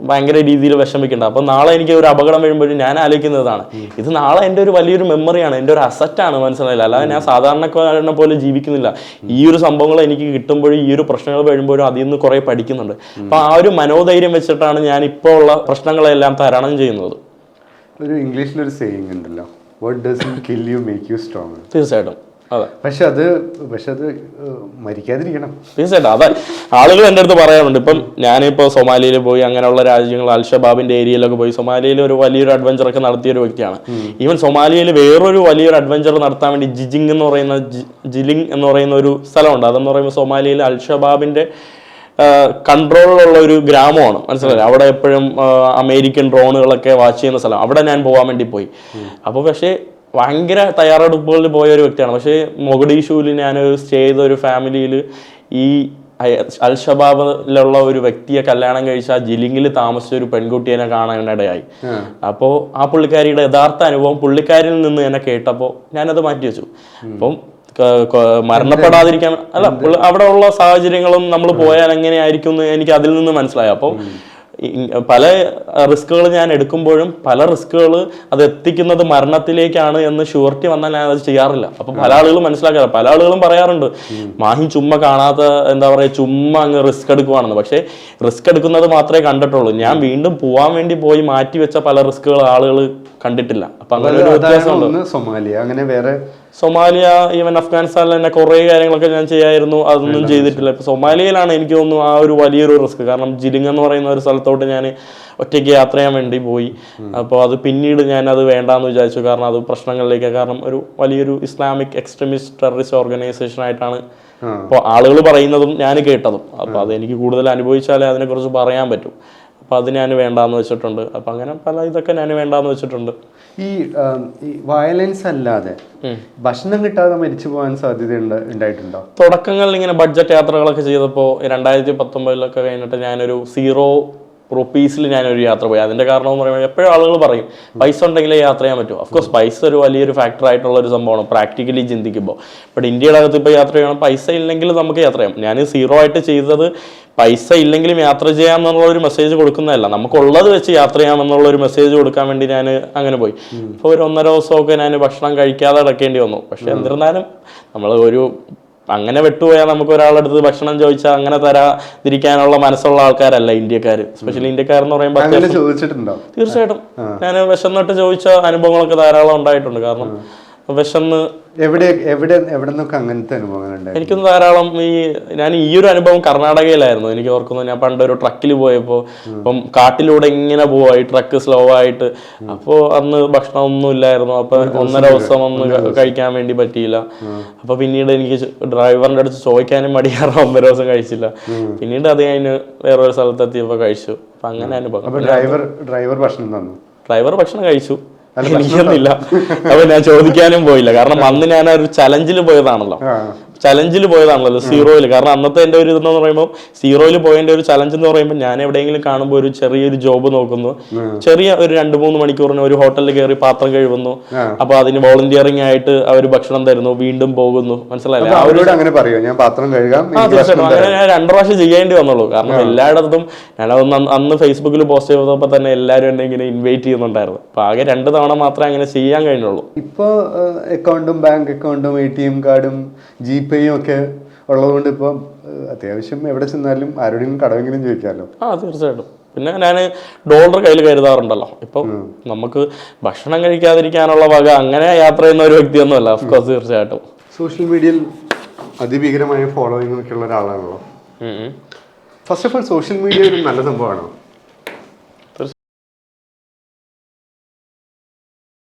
ഭയങ്കര രീതിയിൽ വിഷമിക്കേണ്ട. അപ്പൊ നാളെ എനിക്ക് ഒരു അപകടം വരുമ്പോഴും ഞാൻ ആലോചിക്കുന്നതാണ്. ഇത് നാളെ എന്റെ ഒരു വലിയൊരു മെമ്മറിയാണ് എന്റെ ഒരു അസറ്റാണ് മനസ്സിലായില്ല? അല്ലാതെ ഞാൻ സാധാരണക്കാരനെ പോലെ ജീവിക്കുന്നില്ല. ഈ ഒരു സംഭവങ്ങൾ എനിക്ക് കിട്ടുമ്പോഴും ഈ ഒരു പ്രശ്നങ്ങൾ വരുമ്പോഴും അതിൽ നിന്ന് കുറെ പഠിക്കുന്നുണ്ട്. അപ്പൊ ആ ഒരു മനോധൈര്യം വെച്ചിട്ടാണ് ഞാൻ ഇപ്പോൾ ഉള്ള പ്രശ്നങ്ങളെല്ലാം തരണം ചെയ്യുന്നത്. ഒരു ഇംഗ്ലീഷിലൊരു സേയിങ് ഉണ്ടല്ലോ what does kill you make you strong തീർച്ചയായിട്ടും. പക്ഷെ അത് പക്ഷെ അത് മരിക്കാതിരിക്കണം. തീർച്ചയായിട്ടും. അതെ. ആളുകൾ എന്റെ അടുത്ത് പറയാറുണ്ട്. ഇപ്പം ഞാനിപ്പോൾ സൊമാലിയിൽ പോയി അങ്ങനെയുള്ള രാജ്യങ്ങൾ അൽഷബാബിന്റെ ഏരിയയിലൊക്കെ പോയി സൊമാലിയിൽ ഒരു വലിയൊരു അഡ്വഞ്ചർ ഒക്കെ നടത്തിയ ഒരു വ്യക്തിയാണ് ഈവൻ സൊമാലിയയിൽ വേറൊരു വലിയൊരു അഡ്വഞ്ചർ നടത്താൻ വേണ്ടി ജിജിങ് എന്ന് പറയുന്ന ജിലിംഗ് ജിലിങ് എന്ന് പറയുന്ന ഒരു സ്ഥലമുണ്ട്. അതെന്ന് പറയുമ്പോൾ സൊമാലിയിൽ അൽഷബാബിന്റെ കൺട്രോളിലുള്ള ഒരു ഗ്രാമമാണ്. മനസ്സിലായില്ലേ? അവിടെ എപ്പോഴും അമേരിക്കൻ ഡ്രോണുകളൊക്കെ വാച്ച് ചെയ്യുന്ന സ്ഥലം. അവിടെ ഞാൻ പോകാൻ വേണ്ടി പോയി. അപ്പോൾ പക്ഷേ ഭയങ്കര തയ്യാറെടുപ്പുകളിൽ പോയ ഒരു വ്യക്തിയാണ്. പക്ഷേ മൊഗഡീഷുവിൽ ഞാൻ സ്റ്റേ ചെയ്ത ഒരു ഫാമിലിയിൽ ഈ അൽ ഷബാബിലുള്ള ഒരു വ്യക്തിയെ കല്യാണം കഴിച്ച ജിലിംഗിൽ ജിലിങ്ങിൽ താമസിച്ച ഒരു പെൺകുട്ടിയെ കാണാനിടയായി. അപ്പോൾ ആ പുള്ളിക്കാരിയുടെ യഥാർത്ഥ അനുഭവം പുള്ളിക്കാരിൽ നിന്ന് എന്നെ കേട്ടപ്പോൾ ഞാനത് മാറ്റി വെച്ചു. അപ്പം മരണപ്പെടാതിരിക്കാൻ അല്ല അവിടെ ഉള്ള സാഹചര്യങ്ങളും നമ്മൾ പോയാൽ എങ്ങനെയായിരിക്കും എന്ന് എനിക്ക് അതിൽ നിന്ന് മനസ്സിലായി. അപ്പം പല റിസ്കുകൾ ഞാൻ എടുക്കുമ്പോഴും പല റിസ്കുകൾ അത് എത്തിക്കുന്നത് മരണത്തിലേക്കാണ് എന്ന് ഷുവർട്ടി വന്നാൽ ഞാൻ അത് ചെയ്യാറില്ല. അപ്പൊ പല ആളുകളും മനസ്സിലാക്കാറ് പല ആളുകളും പറയാറുണ്ട് മാഹി ചുമ്മാ കാണാത്ത എന്താ പറയുക ചുമ്മാ അങ്ങ് റിസ്ക് എടുക്കുവാണെന്ന്. പക്ഷേ റിസ്ക് എടുക്കുന്നത് മാത്രമേ കണ്ടിട്ടുള്ളൂ. ഞാൻ വീണ്ടും പോവാൻ വേണ്ടി പോയി മാറ്റി വെച്ച പല റിസ്കുകൾ ആളുകൾ കണ്ടിട്ടില്ല. അപ്പൊ അങ്ങനെ ഒരു വ്യത്യാസമുണ്ട്. സൊമാലിയ അങ്ങനെ വേറെ സൊമാലിയ ഈവൻ അഫ്ഗാനിസ്ഥാനിൽ തന്നെ കുറേ കാര്യങ്ങളൊക്കെ ഞാൻ ചെയ്യായിരുന്നു. അതൊന്നും ചെയ്തിട്ടില്ല. ഇപ്പൊ സൊമാലിയയിലാണ് എനിക്ക് തോന്നുന്നു ആ ഒരു വലിയൊരു റിസ്ക്. കാരണം ജിലിംഗ് എന്ന് പറയുന്ന ഒരു സ്ഥലത്തോട്ട് ഞാൻ ഒറ്റയ്ക്ക് യാത്ര ചെയ്യാൻ വേണ്ടി പോയി. അപ്പോൾ അത് പിന്നീട് ഞാൻ അത് വേണ്ടാന്ന് വിചാരിച്ചു. കാരണം അത് പ്രശ്നങ്ങളിലേക്ക്. കാരണം ഒരു വലിയൊരു ഇസ്ലാമിക് എക്സ്ട്രീമിസ്റ്റ് ടെററിസ്റ്റ് ഓർഗനൈസേഷൻ ആയിട്ടാണ് ഇപ്പൊ ആളുകൾ പറയുന്നതും ഞാൻ കേട്ടതും. അപ്പോൾ അത് എനിക്ക് കൂടുതൽ അനുഭവിച്ചാലേ അതിനെക്കുറിച്ച് പറയാൻ പറ്റും. അപ്പോൾ അത് ഞാൻ വേണ്ടാന്ന് വെച്ചിട്ടുണ്ട്. അപ്പം അങ്ങനെ പല ഇതൊക്കെ ഞാൻ വേണ്ടാന്ന് വെച്ചിട്ടുണ്ട്. ഈ വയലൻസ് അല്ലാതെ ഭക്ഷണം കിട്ടാതെ മരിച്ചു പോകാൻ സാധ്യത ഉണ്ടായിട്ടുണ്ടോ? തുടക്കങ്ങളിൽ ഇങ്ങനെ ബഡ്ജറ്റ് യാത്രകളൊക്കെ ചെയ്തപ്പോൾ രണ്ടായിരത്തി പത്തൊമ്പതിലൊക്കെ കഴിഞ്ഞിട്ട് ഞാനൊരു സീറോ റുപ്പീസിൽ ഞാനൊരു യാത്ര പോയി. അതിന്റെ കാരണം എന്ന് പറയുമ്പോൾ എപ്പോഴും ആളുകൾ പറയും പൈസ ഉണ്ടെങ്കിലേ യാത്ര ചെയ്യാൻ പറ്റൂ. അഫ്കോഴ്സ് പൈസ ഒരു വലിയൊരു ഫാക്ടർ ആയിട്ടുള്ള ഒരു സംഭവമാണ് പ്രാക്ടിക്കലി ചിന്തിക്കുമ്പോൾ ബട്ട് ഇന്ത്യയുടെ അകത്ത് ഇപ്പോൾ യാത്ര ചെയ്യണം പൈസ ഇല്ലെങ്കിൽ നമുക്ക് യാത്ര ചെയ്യാം. ഞാൻ സീറോ ആയിട്ട് ചെയ്തത് പൈസ ഇല്ലെങ്കിലും യാത്ര ചെയ്യാമെന്നുള്ള ഒരു മെസ്സേജ് കൊടുക്കുന്നതല്ല. നമുക്കുള്ളത് വെച്ച് യാത്ര ചെയ്യാമെന്നുള്ള ഒരു മെസ്സേജ് കൊടുക്കാൻ വേണ്ടി ഞാൻ അങ്ങനെ പോയി. അപ്പോൾ ഒരു ഒന്നര ദിവസമൊക്കെ ഞാൻ ഭക്ഷണം കഴിക്കാതെ അടക്കേണ്ടി വന്നു. പക്ഷെ എന്നിരുന്നാലും നമ്മൾ ഒരു അങ്ങനെ വിട്ടുപോയാൽ നമുക്ക് ഒരാളെടുത്ത് ഭക്ഷണം ചോദിച്ചാൽ അങ്ങനെ തരാതിരിക്കാനുള്ള മനസ്സുള്ള ആൾക്കാരല്ല ഇന്ത്യക്കാർ സ്പെഷ്യലി ഇന്ത്യക്കാർ എന്ന് പറയുമ്പോൾ തീർച്ചയായിട്ടും. ഞാൻ വിശന്നിട്ട് ചോദിച്ച അനുഭവങ്ങളൊക്കെ ധാരാളം ഉണ്ടായിട്ടുണ്ട്. കാരണം വിശന്ന് എവിടെ എവിടെ എവിടെ നിന്നൊക്കെ അങ്ങനത്തെ അനുഭവങ്ങളുണ്ട് എനിക്കൊന്ന് എനിക്കും ധാരാളം ഈ ഞാൻ ഈ ഒരു അനുഭവം കർണാടകയിലായിരുന്നു. എനിക്ക് ഓർക്കുന്നു ഞാൻ പണ്ട് ഒരു ട്രക്കിൽ പോയപ്പോൾ അപ്പം കാട്ടിലൂടെ ഇങ്ങനെ പോവായി ഈ ട്രക്ക് സ്ലോ ആയിട്ട്. അപ്പോൾ അന്ന് ഭക്ഷണം ഒന്നും ഇല്ലായിരുന്നു അപ്പൊ ഒന്നര ദിവസം ഒന്ന് കഴിക്കാൻ വേണ്ടി പറ്റിയില്ല. അപ്പൊ പിന്നീട് എനിക്ക് ഡ്രൈവറിന്റെ അടുത്ത് ചോദിക്കാനും മടി കാരണം ഒന്നര ദിവസം കഴിച്ചില്ല. പിന്നീട് അത് കഴിഞ്ഞ് വേറൊരു സ്ഥലത്തെത്തിയപ്പോൾ കഴിച്ചു. അപ്പൊ അങ്ങനെ അനുഭവം. ഡ്രൈവർ ഡ്രൈവർ ഭക്ഷണം തന്നു? ഡ്രൈവർ ഭക്ഷണം കഴിച്ചു. എനിക്കൊന്നില്ല അപ്പൊ ഞാൻ ചോദിക്കാനും പോയില്ല. കാരണം അന്ന് ഞാൻ ഒരു ചലഞ്ചിൽ പോയതാണല്ലോ. ചലഞ്ചിൽ പോയതാണല്ലോ സീറോയിൽ കാരണം അന്നത്തെ എന്റെ ഒരു ഇതെന്ന് പറയുമ്പോൾ സീറോയിൽ പോയതിന്റെ ഒരു ചലഞ്ച് എന്ന് പറയുമ്പോൾ ഞാൻ എവിടെയെങ്കിലും കാണുമ്പോൾ ഒരു ചെറിയൊരു ജോബ് നോക്കുന്നു. ചെറിയ ഒരു രണ്ട് മൂന്ന് മണിക്കൂറിന് ഒരു ഹോട്ടലിൽ കയറി പാത്രം കഴുകുന്നു. ആ. അപ്പൊ അതിന് വോളണ്ടിയറിംഗ് ആയിട്ട് അവർ ഭക്ഷണം തരുന്നു വീണ്ടും പോകുന്നു. മനസ്സിലായില്ലേ? അവരോട് അങ്ങനെ പറയോ? ഞാൻ പാത്രം കഴുകാം അങ്ങനെ ഞാൻ രണ്ടു പ്രാവശ്യം ചെയ്യേണ്ടി വന്നുള്ളൂ. കാരണം എല്ലായിടത്തും ഞാനതൊന്ന് അന്ന് ഫേസ്ബുക്കിൽ പോസ്റ്റ് ചെയ്തപ്പോൾ തന്നെ എല്ലാവരും എന്നെ ഇങ്ങനെ ഇൻവൈറ്റ് ചെയ്യുന്നുണ്ടായിരുന്നു. അപ്പൊ ആകെ രണ്ട് തവണ മാത്രമേ അങ്ങനെ ചെയ്യാൻ കഴിഞ്ഞുള്ളൂ. ഇപ്പോൾ അക്കൗണ്ടും ബാങ്ക് അക്കൗണ്ടും എ ടി എം കാർഡും ജി പേയും ഒക്കെ ഉള്ളതുകൊണ്ട് ഇപ്പം അത്യാവശ്യം എവിടെ ചെന്നാലും ആരോടെങ്കിലും കടമെങ്കിലും ചോദിക്കാമല്ലോ. ആ തീർച്ചയായിട്ടും. പിന്നെ ഞാൻ ഡോളർ കയ്യിൽ കരുതാറുണ്ടല്ലോ. ഇപ്പം നമുക്ക് ഭക്ഷണം കഴിക്കാതിരിക്കാനുള്ള വക അങ്ങനെ യാത്ര ചെയ്യുന്ന ഒരു വ്യക്തിയൊന്നുമല്ല. ഓഫ്കോഴ്സ് തീർച്ചയായിട്ടും. സോഷ്യൽ മീഡിയയിൽ അതിഭീകരമായ ഫോളോയിങ് ഒക്കെ ഉള്ള ഒരാളാണല്ലോ. First of all social media ഒരു നല്ല സംഭവമാണോ.